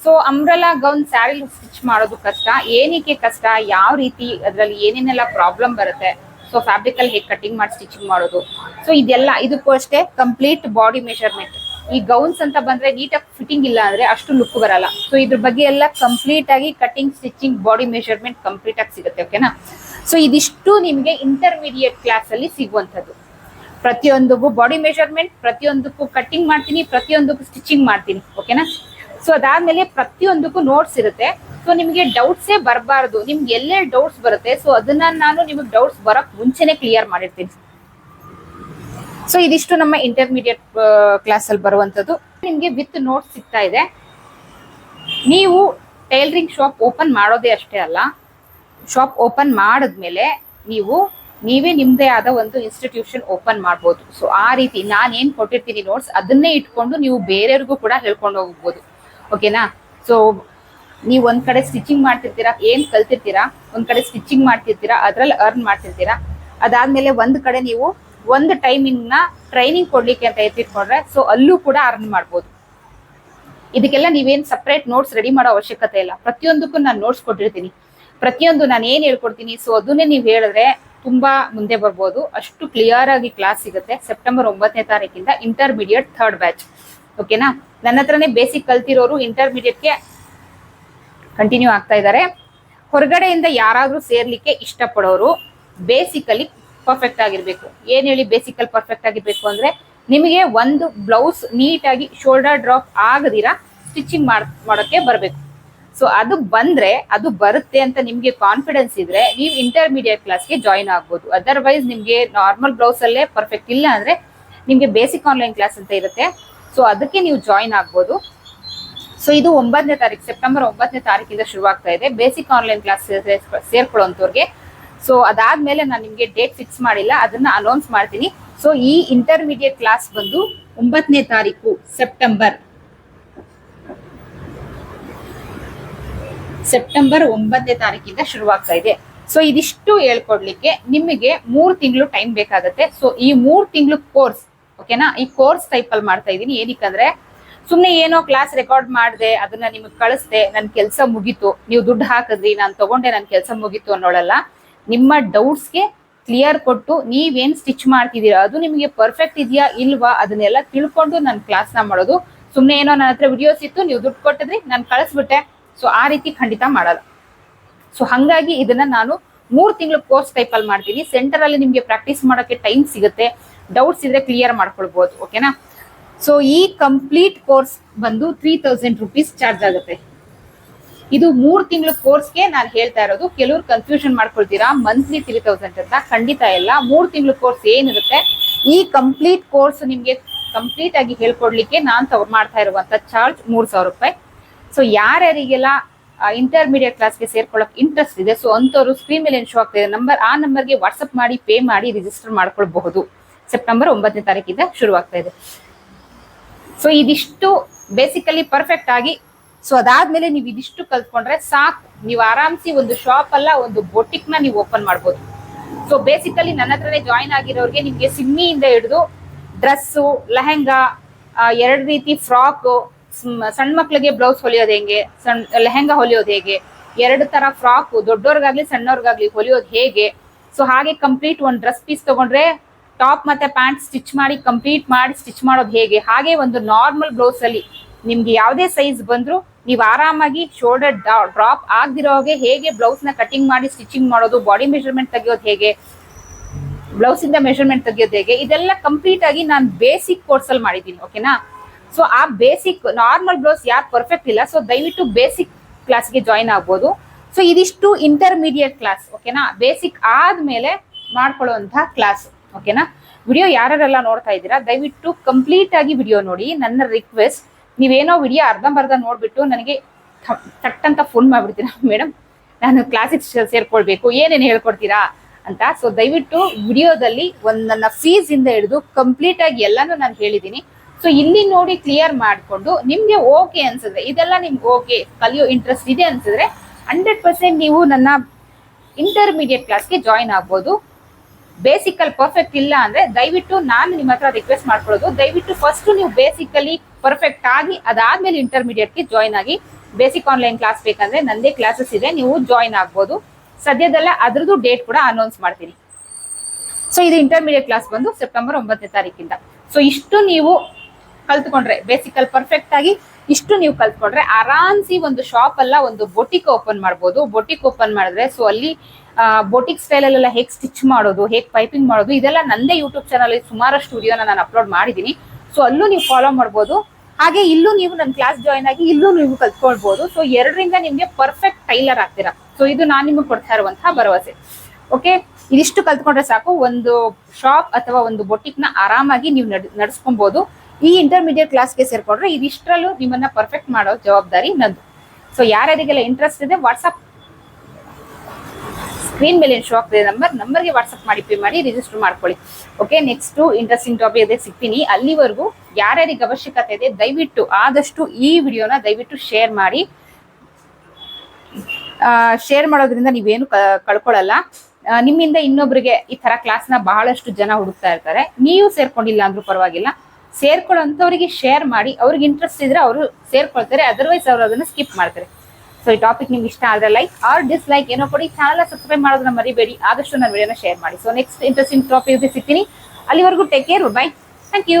so umbrella gown sari stitch ಮಾಡೋದು ಕಷ್ಟ. ಏನಕ್ಕೆ ಕಷ್ಟ? ಯಾವ ರೀತಿ ಅದರಲ್ಲಿ ಏನೇನೆಲ್ಲ ಪ್ರಾಬ್ಲಮ್ ಬರುತ್ತೆ? ಸೊ ಫ್ಯಾಬ್ರಿಕ್ ಅಲ್ಲಿ ಹೇಗೆ ಕಟಿಂಗ್ ಮಾಡಿ ಸ್ಟಿಚಿಂಗ್ ಮಾಡೋದು? ಸೊ ಇದೆಲ್ಲ, ಇದಕ್ಕೂ ಅಷ್ಟೇ ಕಂಪ್ಲೀಟ್ ಬಾಡಿ ಮೆಷರ್ಮೆಂಟ್ ಈ ಗೌನ್ಸ್ ಅಂತ ಬಂದ್ರೆ ನೀಟಾಗಿ ಫಿಟ್ಟಿಂಗ್ ಇಲ್ಲ ಅಂದ್ರೆ ಅಷ್ಟು ಲುಕ್ ಬರಲ್ಲ. ಸೊ ಇದ್ರ ಬಗ್ಗೆ ಎಲ್ಲ ಕಂಪ್ಲೀಟ್ ಆಗಿ cutting stitching body measurement complete ಆಗಿ ಸಿಗುತ್ತೆ ಓಕೆನಾ ಸೊ ಇದಿಷ್ಟು ನಿಮ್ಗೆ ಇಂಟರ್ಮೀಡಿಯೇಟ್ ಕ್ಲಾಸ್ ಅಲ್ಲಿ ಸಿಗುವಂಥದ್ದು. ಪ್ರತಿಯೊಂದಕ್ಕೂ ಬಾಡಿ ಮೆಷರ್ಮೆಂಟ್ ಪ್ರತಿಯೊಂದಕ್ಕೂ ಕಟ್ಟಿಂಗ್ ಮಾಡ್ತೀನಿ, ಪ್ರತಿಯೊಂದಕ್ಕೂ ಸ್ಟಿಚಿಂಗ್ ಮಾಡ್ತೀನಿ ಓಕೆನಾ ಸೊ ಅದಾದ್ಮೇಲೆ ಪ್ರತಿಯೊಂದಕ್ಕೂ ನೋಟ್ಸ್ ಇರುತ್ತೆ. ಸೊ ನಿಮಗೆ ಡೌಟ್ಸೇ ಬರಬಾರ್ದು. ನಿಮ್ಗೆ ಎಲ್ಲೇ ಡೌಟ್ಸ್ ಬರುತ್ತೆ ಸೊ ಅದನ್ನ ನಾನು ನಿಮಗೆ ಡೌಟ್ಸ್ ಬರಕ್ ಮುಂಚೆನೆ ಕ್ಲಿಯರ್ ಮಾಡಿರ್ತೀನಿ. ಸೊ ಇದಿಷ್ಟು ನಮ್ಮ ಇಂಟರ್ಮೀಡಿಯೇಟ್ ಕ್ಲಾಸ್ ಅಲ್ಲಿ ಬರುವಂತದ್ದು ನಿಮ್ಗೆ ವಿತ್ ನೋಟ್ಸ್ ಸಿಗ್ತಾ ಇದೆ. ನೀವು ಟೈಲರಿಂಗ್ ಶಾಪ್ ಓಪನ್ ಮಾಡೋದೇ ಅಷ್ಟೇ ಅಲ್ಲ. ಶಾಪ್ ಓಪನ್ ಮಾಡಿದ್ಮೇಲೆ ನೀವು ನೀವೇ ನಿಮ್ದೇ ಆದ ಒಂದು ಇನ್ಸ್ಟಿಟ್ಯೂಷನ್ ಓಪನ್ ಮಾಡ್ಬೋದು. ಸೊ ಆ ರೀತಿ ನಾನು ಏನು ಕೊಟ್ಟಿರ್ತೀನಿ ನೋಟ್ಸ್ ಅದನ್ನೇ ಇಟ್ಕೊಂಡು ನೀವು ಬೇರೆಯವ್ರಿಗೂ ಕೂಡ ಹೇಳ್ಕೊಂಡು ಹೋಗ್ಬೋದು. ಓಕೆನಾ ಸೊ ನೀವು ಒಂದು ಕಡೆ ಸ್ಟಿಚಿಂಗ್ ಮಾಡ್ತಿರ್ತೀರಾ, ಏನು ಕಲ್ತಿರ್ತೀರಾ, ಒಂದು ಕಡೆ ಸ್ಟಿಚಿಂಗ್ ಮಾಡ್ತಿರ್ತೀರಾ, ಅದ್ರಲ್ಲಿ ಅರ್ನ್ ಮಾಡ್ತಿರ್ತೀರಾ. ಅದಾದ್ಮೇಲೆ ಒಂದು ಕಡೆ ನೀವು ಒಂದು ಟೈಮಿಂಗ್ನ ಟ್ರೈನಿಂಗ್ ಕೊಡ್ಲಿಕ್ಕೆ ಅಂತ ಎತ್ತಿಟ್ಕೊಂಡ್ರೆ ಸೊ ಅಲ್ಲೂ ಕೂಡ ಅರ್ನ್ ಮಾಡ್ಬೋದು. ಇದಕ್ಕೆಲ್ಲ ನೀವೇನು ಸಪ್ರೇಟ್ ನೋಟ್ಸ್ ರೆಡಿ ಮಾಡೋ ಅವಶ್ಯಕತೆ ಇಲ್ಲ. ಪ್ರತಿಯೊಂದಕ್ಕೂ ನಾನು ನೋಟ್ಸ್ ಕೊಟ್ಟಿರ್ತೀನಿ. ಪ್ರತಿಯೊಂದು ನಾನು ಏನು ಹೇಳ್ಕೊಡ್ತೀನಿ ಸೊ ಅದನ್ನೇ ನೀವು ಹೇಳಿದ್ರೆ ತುಂಬಾ ಮುಂದೆ ಬರ್ಬೋದು. ಅಷ್ಟು ಕ್ಲಿಯರ್ ಆಗಿ ಕ್ಲಾಸ್ ಸಿಗುತ್ತೆ. ಸೆಪ್ಟೆಂಬರ್ ಒಂಬತ್ತನೇ ತಾರೀಕಿಂದ ಇಂಟರ್ಮೀಡಿಯೇಟ್ ಥರ್ಡ್ ಬ್ಯಾಚ್ ಓಕೆನಾ ನನ್ನ ಹತ್ರನೇ ಬೇಸಿಕ್ ಕಲ್ತಿರೋರು ಇಂಟರ್ಮೀಡಿಯೇಟ್ಗೆ ಕಂಟಿನ್ಯೂ ಆಗ್ತಾ ಇದ್ದಾರೆ ಹೊರಗಡೆಯಿಂದ ಯಾರಾದರೂ ಸೇರ್ಲಿಕ್ಕೆ ಇಷ್ಟಪಡೋರು ಬೇಸಿಕಲಿ ಪರ್ಫೆಕ್ಟ್ ಆಗಿರ್ಬೇಕು. ಏನ್ ಹೇಳಿ ಬೇಸಿಕಲ್ ಪರ್ಫೆಕ್ಟ್ ಆಗಿರ್ಬೇಕು ಅಂದ್ರೆ ನಿಮಗೆ ಒಂದು ಬ್ಲೌಸ್ ನೀಟಾಗಿ ಶೋಲ್ಡರ್ ಡ್ರಾಪ್ ಆಗದಿರ ಸ್ಟಿಚಿಂಗ್ ಮಾಡ್ ಮಾಡೋಕ್ಕೆ ಬರಬೇಕು. ಸೊ ಅದು ಬಂದ್ರೆ, ಅದು ಬರುತ್ತೆ ಅಂತ ನಿಮ್ಗೆ ಕಾನ್ಫಿಡೆನ್ಸ್ ಇದ್ರೆ ನೀವು ಇಂಟರ್ಮೀಡಿಯೇಟ್ ಕ್ಲಾಸ್ಗೆ ಜಾಯಿನ್ ಆಗ್ಬೋದು. ಅದರ್ವೈಸ್ ನಿಮ್ಗೆ ನಾರ್ಮಲ್ ಬ್ಲೌಸ್ ಅಲ್ಲೇ ಪರ್ಫೆಕ್ಟ್ ಇಲ್ಲ ಅಂದ್ರೆ ನಿಮ್ಗೆ ಬೇಸಿಕ್ ಆನ್ಲೈನ್ ಕ್ಲಾಸ್ ಅಂತ ಇರುತ್ತೆ. ಸೊ ಅದಕ್ಕೆ ನೀವು ಜಾಯಿನ್ ಆಗ್ಬೋದು. ಸೊ ಇದು ಒಂಬತ್ತನೇ ತಾರೀಕು ಸೆಪ್ಟೆಂಬರ್ ಒಂಬತ್ತನೇ ತಾರೀಕಿಂದ ಶುರುವಾಗ್ತಾ ಇದೆ. ಬೇಸಿಕ್ ಆನ್ಲೈನ್ ಕ್ಲಾಸ್ ಸೇರ್ಕೊಳ್ಳೋಂಥವ್ರಿಗೆ ಸೊ ಅದಾದ್ಮೇಲೆ ನಾನು ನಿಮಗೆ ಡೇಟ್ ಫಿಕ್ಸ್ ಮಾಡಿಲ್ಲ, ಅದನ್ನ ಅನೌನ್ಸ್ ಮಾಡ್ತೀನಿ. ಸೊ ಈ ಇಂಟರ್ಮೀಡಿಯೇಟ್ ಕ್ಲಾಸ್ ಬಂದು ಒಂಬತ್ತನೇ ತಾರೀಕು ಸೆಪ್ಟೆಂಬರ್ ಸೆಪ್ಟೆಂಬರ್ ಒಂಬತ್ತನೇ ತಾರೀಕಿಂದ ಶುರುವಾಗ್ತಾ ಇದೆ. ಸೊ ಇದಿಷ್ಟು ಹೇಳ್ಕೊಡ್ಲಿಕ್ಕೆ ನಿಮಗೆ ಮೂರು ತಿಂಗಳು ಟೈಮ್ ಬೇಕಾಗುತ್ತೆ. ಸೊ ಈ ಮೂರು ತಿಂಗಳು ಕೋರ್ಸ್ ಓಕೆನಾ ಈ ಕೋರ್ಸ್ ಟೈಪ್ ಅಲ್ಲಿ ಮಾಡ್ತಾ ಇದೀನಿ ಏನಕ್ಕಂದ್ರೆ ಸುಮ್ಮನೆ ಏನೋ ಕ್ಲಾಸ್ ರೆಕಾರ್ಡ್ ಮಾಡಿದೆ, ಅದನ್ನ ನಿಮಗೆ ಕಳಿಸ್ದೆ ನನ್ನ ಕೆಲಸ ಮುಗೀತು, ನೀವು ದುಡ್ಡು ಹಾಕಿದ್ರಿ, ನಾನು ತಗೊಂಡೆ ನನ್ನ ಕೆಲಸ ಮುಗೀತು ಅನ್ನೋಳಲ್ಲ, ನಿಮ್ಮ ಡೌಟ್ಸ್ಗೆ ಕ್ಲಿಯರ್ ಕೊಟ್ಟು ನೀವೇನು ಸ್ಟಿಚ್ ಮಾಡ್ತಿದ್ದೀರಾ, ಅದು ನಿಮಗೆ ಪರ್ಫೆಕ್ಟ್ ಇದೆಯಾ, ಇಲ್ವಾ, ಅದನ್ನೆಲ್ಲ ತಿಳ್ಕೊಂಡು ನಾನು ಕ್ಲಾಸ್ನ ಮಾಡೋದು. ಸುಮ್ಮನೆ ಏನೋ ನನ್ನ ಹತ್ರ ವಿಡಿಯೋಸ್ ಇತ್ತು, ನೀವು ದುಡ್ಡು ಕೊಟ್ಟಿದ್ರಿ, ನಾನು ಕಳಿಸ್ಬಿಟ್ಟೆ. ಸೊ ಆ ರೀತಿ ಖಂಡಿತ ಮಾಡಲ್ಲ. ಸೊ ಹಂಗಾಗಿ ಇದನ್ನ ನಾನು ಮೂರು ತಿಂಗಳು ಕೋರ್ಸ್ ಟೈಪ್ ಅಲ್ಲಿ ಮಾಡ್ತೀನಿ. ಸೆಂಟರ್ ಅಲ್ಲಿ ನಿಮ್ಗೆ ಪ್ರಾಕ್ಟೀಸ್ ಮಾಡೋಕೆ ಟೈಮ್ ಸಿಗುತ್ತೆ. ಡೌಟ್ಸ್ ಇದ್ರೆ ಕ್ಲಿಯರ್ ಮಾಡ್ಕೊಳ್ಬಹುದು ಓಕೆನಾ ಸೊ ಈ ಕಂಪ್ಲೀಟ್ ಕೋರ್ಸ್ ಬಂದು ತ್ರೀ ತೌಸಂಡ್ ರುಪೀಸ್ ಚಾರ್ಜ್ ಆಗುತ್ತೆ. ಇದು ಮೂರು ತಿಂಗಳು ಕೋರ್ಸ್ಗೆ ನಾನು ಹೇಳ್ತಾ ಇರೋದು, ಕೆಲವ್ರು ಕನ್ಫ್ಯೂಷನ್ ಮಾಡ್ಕೊಳ್ತೀರಾ ಮಂತ್ಲಿ ತ್ರೀ ತೌಸಂಡ್ ಅಂತ? ಖಂಡಿತ ಇಲ್ಲ. ಮೂರು ತಿಂಗಳು ಕೋರ್ಸ್ ಏನಿರುತ್ತೆ, ಈ ಕಂಪ್ಲೀಟ್ ಕೋರ್ಸ್ ನಿಮ್ಗೆ ಕಂಪ್ಲೀಟ್ ಆಗಿ ಹೇಳ್ಕೊಡ್ಲಿಕ್ಕೆ ನಾನು ತವ್ರು ಮಾಡ್ತಾ ಇರುವಂತ ಚಾರ್ಜ್ ಮೂರ್ ಸಾವಿರ ರೂಪಾಯಿ. ಸೊ ಯಾರ್ಯಾರಿಗೆಲ್ಲ ಇಂಟರ್ಮೀಡಿಯೇಟ್ ಕ್ಲಾಸ್ಗೆ ಸೇರ್ಕೊಳ್ಳೋಕೆ ಇಂಟ್ರೆಸ್ಟ್ ಇದೆ ಸೊ ಅಂಥವ್ರು ಸ್ಕ್ರೀನ್ ಮೇಲೆ ಶೋ ಆಗ್ತಾ ಇದೆ ನಂಬರ್ ಆ ನಂಬರ್ಗೆ ವಾಟ್ಸಪ್ ಮಾಡಿ ಪೇ ಮಾಡಿ ರಿಜಿಸ್ಟರ್ ಮಾಡ್ಕೊಳ್ಬಹುದು. ಸೆಪ್ಟೆಂಬರ್ ಒಂಬತ್ತನೇ ತಾರೀಕಿಂದ ಶುರುವಾಗ್ತಾ ಇದೆ. ಸೊ ಇದಿಷ್ಟು ಬೇಸಿಕಲಿ ಪರ್ಫೆಕ್ಟ್ ಆಗಿ ಸೊ ಅದಾದ್ಮೇಲೆ ನೀವು ಇದಿಷ್ಟು ಕಲ್ತ್ಕೊಂಡ್ರೆ ಸಾಕು. ನೀವು ಆರಾಮ್ಸಿ ಒಂದು ಶಾಪ್ ಅಲ್ಲ, ಒಂದು ಬೊಟಿಕ್ನ ನೀವು ಓಪನ್ ಮಾಡ್ಬೋದು. ಸೊ ಬೇಸಿಕಲಿ ನನ್ನ ಹತ್ರನೇ ಜಾಯಿನ್ ಆಗಿರೋರಿಗೆ ನಿಮಗೆ ಸಿಮ್ಮಿಯಿಂದ ಹಿಡಿದು ಡ್ರೆಸ್ಸು ಲೆಹೆಂಗಾ ಎರಡು ರೀತಿ ಫ್ರಾಕ್ ಸಣ್ಣ ಮಕ್ಳಿಗೆ ಬ್ಲೌಸ್ ಹೊಲಿಯೋದು ಹೆಂಗೆ? ಸಣ್ಣ ಲೆಹೆಂಗಾ ಹೊಲಿಯೋದು ಹೇಗೆ? ಎರಡು ತರ ಫ್ರಾಕು ದೊಡ್ಡವ್ರಿಗಾಗ್ಲಿ ಸಣ್ಣವ್ರಿಗಾಗ್ಲಿ ಹೊಲಿಯೋದು ಹೇಗೆ? ಸೊ ಹಾಗೆ ಕಂಪ್ಲೀಟ್ ಒಂದು ಡ್ರೆಸ್ ಪೀಸ್ ತಗೊಂಡ್ರೆ ಟಾಪ್ ಮತ್ತೆ ಪ್ಯಾಂಟ್ ಸ್ಟಿಚ್ ಮಾಡಿ ಕಂಪ್ಲೀಟ್ ಮಾಡಿ ಸ್ಟಿಚ್ ಮಾಡೋದು ಹೇಗೆ? ಹಾಗೆ ಒಂದು ನಾರ್ಮಲ್ ಬ್ಲೌಸ್ ಅಲ್ಲಿ ನಿಮ್ಗೆ ಯಾವುದೇ ಸೈಜ್ ಬಂದ್ರು ನೀವು ಆರಾಮಾಗಿ ಶೋಲ್ಡರ್ ಡ್ರಾಪ್ ಆಗದಿರೋ ಹಾಗೆ ಹೇಗೆ ಬ್ಲೌಸ್ನ ಕಟಿಂಗ್ ಮಾಡಿ ಸ್ಟಿಚಿಂಗ್ ಮಾಡೋದು, ಬಾಡಿ ಮೆಷರ್ಮೆಂಟ್ ತೆಗೆಯೋದು ಹೇಗೆ? ಬ್ಲೌಸ್ ಇಂದ ಮೆಷರ್ಮೆಂಟ್ ತೆಗೆಯೋದು ಹೇಗೆ? ಇದೆಲ್ಲ ಕಂಪ್ಲೀಟ್ ಆಗಿ ನಾನು ಬೇಸಿಕ್ ಕೋರ್ಸ್ ಅಲ್ಲಿ ಮಾಡಿದ್ದೀನಿ ಓಕೆನಾ ಸೊ ಆ ಬೇಸಿಕ್ ನಾರ್ಮಲ್ ಬ್ಲೌಸ್ ಯಾರು ಪರ್ಫೆಕ್ಟ್ ಇಲ್ಲ. ಸೊ ದಯವಿಟ್ಟು ಬೇಸಿಕ್ ಕ್ಲಾಸ್ಗೆ ಜಾಯಿನ್ ಆಗ್ಬೋದು. ಸೊ ಇದಿಷ್ಟು ಇಂಟರ್ಮೀಡಿಯೇಟ್ ಕ್ಲಾಸ್ ಓಕೆನಾ ಬೇಸಿಕ್ ಆದ್ಮೇಲೆ ಮಾಡ್ಕೊಳ್ಳುವಂತಹ ಕ್ಲಾಸ್ ಓಕೆನಾ ವಿಡಿಯೋ ಯಾರೆಲ್ಲ ನೋಡ್ತಾ ಇದ್ದೀರಾ, ದಯವಿಟ್ಟು ಕಂಪ್ಲೀಟ್ ಆಗಿ ವಿಡಿಯೋ ನೋಡಿ. ನನ್ನ ರಿಕ್ವೆಸ್ಟ್ ನೀವೇನೋ ವಿಡಿಯೋ ಅರ್ಧಂಬರ್ಧ ನೋಡ್ಬಿಟ್ಟು ನನಗೆ ತಟ್ಟಂತ ಫೋನ್ ಮಾಡ್ಬಿಡ್ತೀರಾ [laughs] ಮೇಡಮ್ ನಾನು ಕ್ಲಾಸಿಗೆ ಸೇರ್ಕೊಳ್ಬೇಕು. ಏನೇನು ಹೇಳ್ಕೊಡ್ತೀರಾ ಅಂತ? ಸೊ ದಯವಿಟ್ಟು ವಿಡಿಯೋದಲ್ಲಿ ಒಂದು ನನ್ನ ಫೀಸ್ ಇಂದ ಹಿಡಿದು ಕಂಪ್ಲೀಟ್ ಆಗಿ ಎಲ್ಲಾನು ನಾನು ಹೇಳಿದ್ದೀನಿ. ಸೊ ಇಲ್ಲಿ ನೋಡಿ ಕ್ಲಿಯರ್ ಮಾಡಿಕೊಂಡು ನಿಮ್ಗೆ ಓಕೆ ಅನ್ಸಿದ್ರೆ ಇದೆಲ್ಲ ನಿಮ್ಗೆ ಓಕೆ ಕಲಿಯೋ ಇಂಟ್ರೆಸ್ಟ್ ಇದೆ ಅನ್ಸಿದ್ರೆ ಹಂಡ್ರೆಡ್ ಪರ್ಸೆಂಟ್ ನೀವು ನನ್ನ ಇಂಟರ್ಮೀಡಿಯೇಟ್ ಕ್ಲಾಸ್ಗೆ ಜಾಯಿನ್ ಆಗ್ಬೋದು. ಬೇಸಿಕಲ್ ಪರ್ಫೆಕ್ಟ್ ಇಲ್ಲ ಅಂದ್ರೆ ದಯವಿಟ್ಟು ನಾನು ನಿಮ್ಮ ಹತ್ರ ರಿಕ್ವೆಸ್ಟ್ ಮಾಡ್ಕೊಳ್ಳೋದು. ದಯವಿಟ್ಟು ಫಸ್ಟ್ ನೀವು ಬೇಸಿಕಲಿ ಪರ್ಫೆಕ್ಟ್ ಆಗಿ ಅದಾದ್ಮೇಲೆ ಇಂಟರ್ಮೀಡಿಯೇಟ್ಗೆ ಜಾಯಿನ್ ಆಗಿ ಬೇಸಿಕ್ ಆನ್ಲೈನ್ ಕ್ಲಾಸ್ ಬೇಕಂದ್ರೆ ನಂದೇ ಕ್ಲಾಸಸ್ ಇದೆ, ನೀವು ಜಾಯಿನ್ ಆಗ್ಬೋದು. ಸದ್ಯದಲ್ಲೇ ಅದ್ರದ್ದು ಡೇಟ್ ಕೂಡ ಅನೌನ್ಸ್ ಮಾಡ್ತೀನಿ. ಸೊ ಇದು ಇಂಟರ್ಮೀಡಿಯೇಟ್ ಕ್ಲಾಸ್ ಬಂದು ಸೆಪ್ಟೆಂಬರ್ ಒಂಬತ್ತನೇ ತಾರೀಕಿಂದ. ಸೊ ಇಷ್ಟು ನೀವು ಕಲ್ತ್ಕೊಂಡ್ರೆ ಬೇಸಿಕಲ್ ಪರ್ಫೆಕ್ಟ್ ಆಗಿ ಇಷ್ಟು ನೀವು ಕಲ್ತ್ಕೊಂಡ್ರೆ ಆರಾಮ್ಸಿ ಒಂದು ಶಾಪ್ ಅಲ್ಲ, ಒಂದು ಬೊಟಿಕ್ ಓಪನ್ ಮಾಡ್ಬೋದು. ಬೊಟಿಕ್ ಓಪನ್ ಮಾಡಿದ್ರೆ ಸೊ ಅಲ್ಲಿ ಬೊಟಿಕ್ ಸ್ಟೈಲ್ ಅಲ್ಲೆಲ್ಲ ಹೇಗೆ ಸ್ಟಿಚ್ ಮಾಡೋದು, ಹೇಗೆ ಪೈಪಿಂಗ್ ಮಾಡೋದು, ಇದೆಲ್ಲ ನಂದೇ ಯೂಟ್ಯೂಬ್ ಚಾನಲ್ ಸುಮಾರಷ್ಟು ವಿಡಿಯೋನ ನಾನು ಅಪ್ಲೋಡ್ ಮಾಡಿದ್ದೀನಿ. ಸೊ ಅಲ್ಲೂ ನೀವು ಫಾಲೋ ಮಾಡ್ಬೋದು. ಹಾಗೆ ಇಲ್ಲೂ ನೀವು ನನ್ನ ಕ್ಲಾಸ್ ಜಾಯ್ನ್ ಆಗಿ ಇಲ್ಲೂ ನೀವು ಕಲ್ತ್ಕೊಳ್ಬಹುದು ಸೊ ಎರಡರಿಂದ ನಿಮ್ಗೆ ಪರ್ಫೆಕ್ಟ್ ಟೈಲರ್ ಆಗ್ತೀರಾ. ಸೊ ಇದು ನಾನು ನಿಮಗೆ ಕೊಡ್ತಾ ಇರುವಂತಹ ಭರವಸೆ. ಓಕೆ ಇದಿಷ್ಟು ಕಲ್ತ್ಕೊಂಡ್ರೆ ಸಾಕು. ಒಂದು ಶಾಪ್ ಅಥವಾ ಒಂದು ಬೊಟಿಕ್ನ ಆರಾಮಾಗಿ ನೀವು ನಡ್- ನಡ್ಸ್ಕೊಬಹುದು ಈ ಇಂಟರ್ಮೀಡಿಯೇಟ್ ಕ್ಲಾಸ್ಗೆ ಸೇರ್ಕೊಂಡ್ರೆ ಇದಿಷ್ಟರಲ್ಲೂ ನಿಮ್ಮನ್ನ ಪರ್ಫೆಕ್ಟ್ ಮಾಡೋ ಜವಾಬ್ದಾರಿ ನಂದು. ಸೊ ಯಾರ್ಯಾರಿಗೆಲ್ಲ ಇಂಟ್ರೆಸ್ಟ್ ಇದೆ ವಾಟ್ಸಪ್ ಸ್ಕ್ರೀನ್ ಮೇಲೆ ಶೋ ಆಗ್ತಿದೆ ನಂಬರ್ ನಂಬರ್ಗೆ ವಾಟ್ಸಪ್ ಮಾಡಿ ಪೇ ಮಾಡಿ ರಿಜಿಸ್ಟರ್ ಮಾಡ್ಕೊಳ್ಳಿ. ಓಕೆ ನೆಕ್ಸ್ಟ್ ಇಂಟ್ರೆಸ್ಟಿಂಗ್ ಟಾಪಿಕ್ ಅದೇ ಸಿಗ್ತೀನಿ. ಅಲ್ಲಿವರೆಗೂ ಯಾರ್ಯಾರಿಗೆ ಅವಶ್ಯಕತೆ ಇದೆ, ದಯವಿಟ್ಟು ಆದಷ್ಟು ಈ ವಿಡಿಯೋನ ದಯವಿಟ್ಟು ಶೇರ್ ಮಾಡಿ. ಶೇರ್ ಮಾಡೋದ್ರಿಂದ ನೀವೇನು ಕಳ್ಕೊಳ್ಳಲ್ಲ. ನಿಮ್ಮಿಂದ ಇನ್ನೊಬ್ರಿಗೆ ಈ ತರ ಕ್ಲಾಸ್ನ ಬಹಳಷ್ಟು ಜನ ಹುಡುಕ್ತಾ ಇರ್ತಾರೆ. ನೀವು ಸೇರ್ಕೊಂಡಿಲ್ಲ ಅಂದ್ರೂ ಪರವಾಗಿಲ್ಲ. ಸೇರ್ಕೊಳ್ಳೋಂಥವ್ರಿಗೆ ಶೇರ್ ಮಾಡಿ, ಅವ್ರಿಗೆ ಇಂಟ್ರೆಸ್ಟ್ ಇದ್ರೆ ಅವರು ಸೇರ್ಕೊಳ್ತಾರೆ ಅದರ್ವೈಸ್ ಅವರು ಅದನ್ನು ಸ್ಕಿಪ್ ಮಾಡ್ತಾರೆ. ಸೊ ಈ ಟಾಪಿಕ್ ನಿಮ್ಗೆ ಇಷ್ಟ ಆದರೆ ಲೈಕ್ ಆರ್ ಡಿಸ್ಲೈಕ್ ಏನೋ ಕೊಡಿ ಚಾನಲ್ ಸಬ್ಸ್ಕ್ರೈಬ್ ಮಾಡೋದನ್ನ ಮರಿಬೇಡಿ, ಆದಷ್ಟು ನನ್ನ ವಿಡಿಯೋನ ಶೇರ್ ಮಾಡಿ. ಸೊ ನೆಕ್ಸ್ಟ್ ಇಂಟ್ರೆಸ್ಟಿಂಗ್ ಟಾಪಿಕ್ ಸಿಗ್ತೀನಿ. ಅಲ್ಲಿವರೆಗೂ take care bye thank you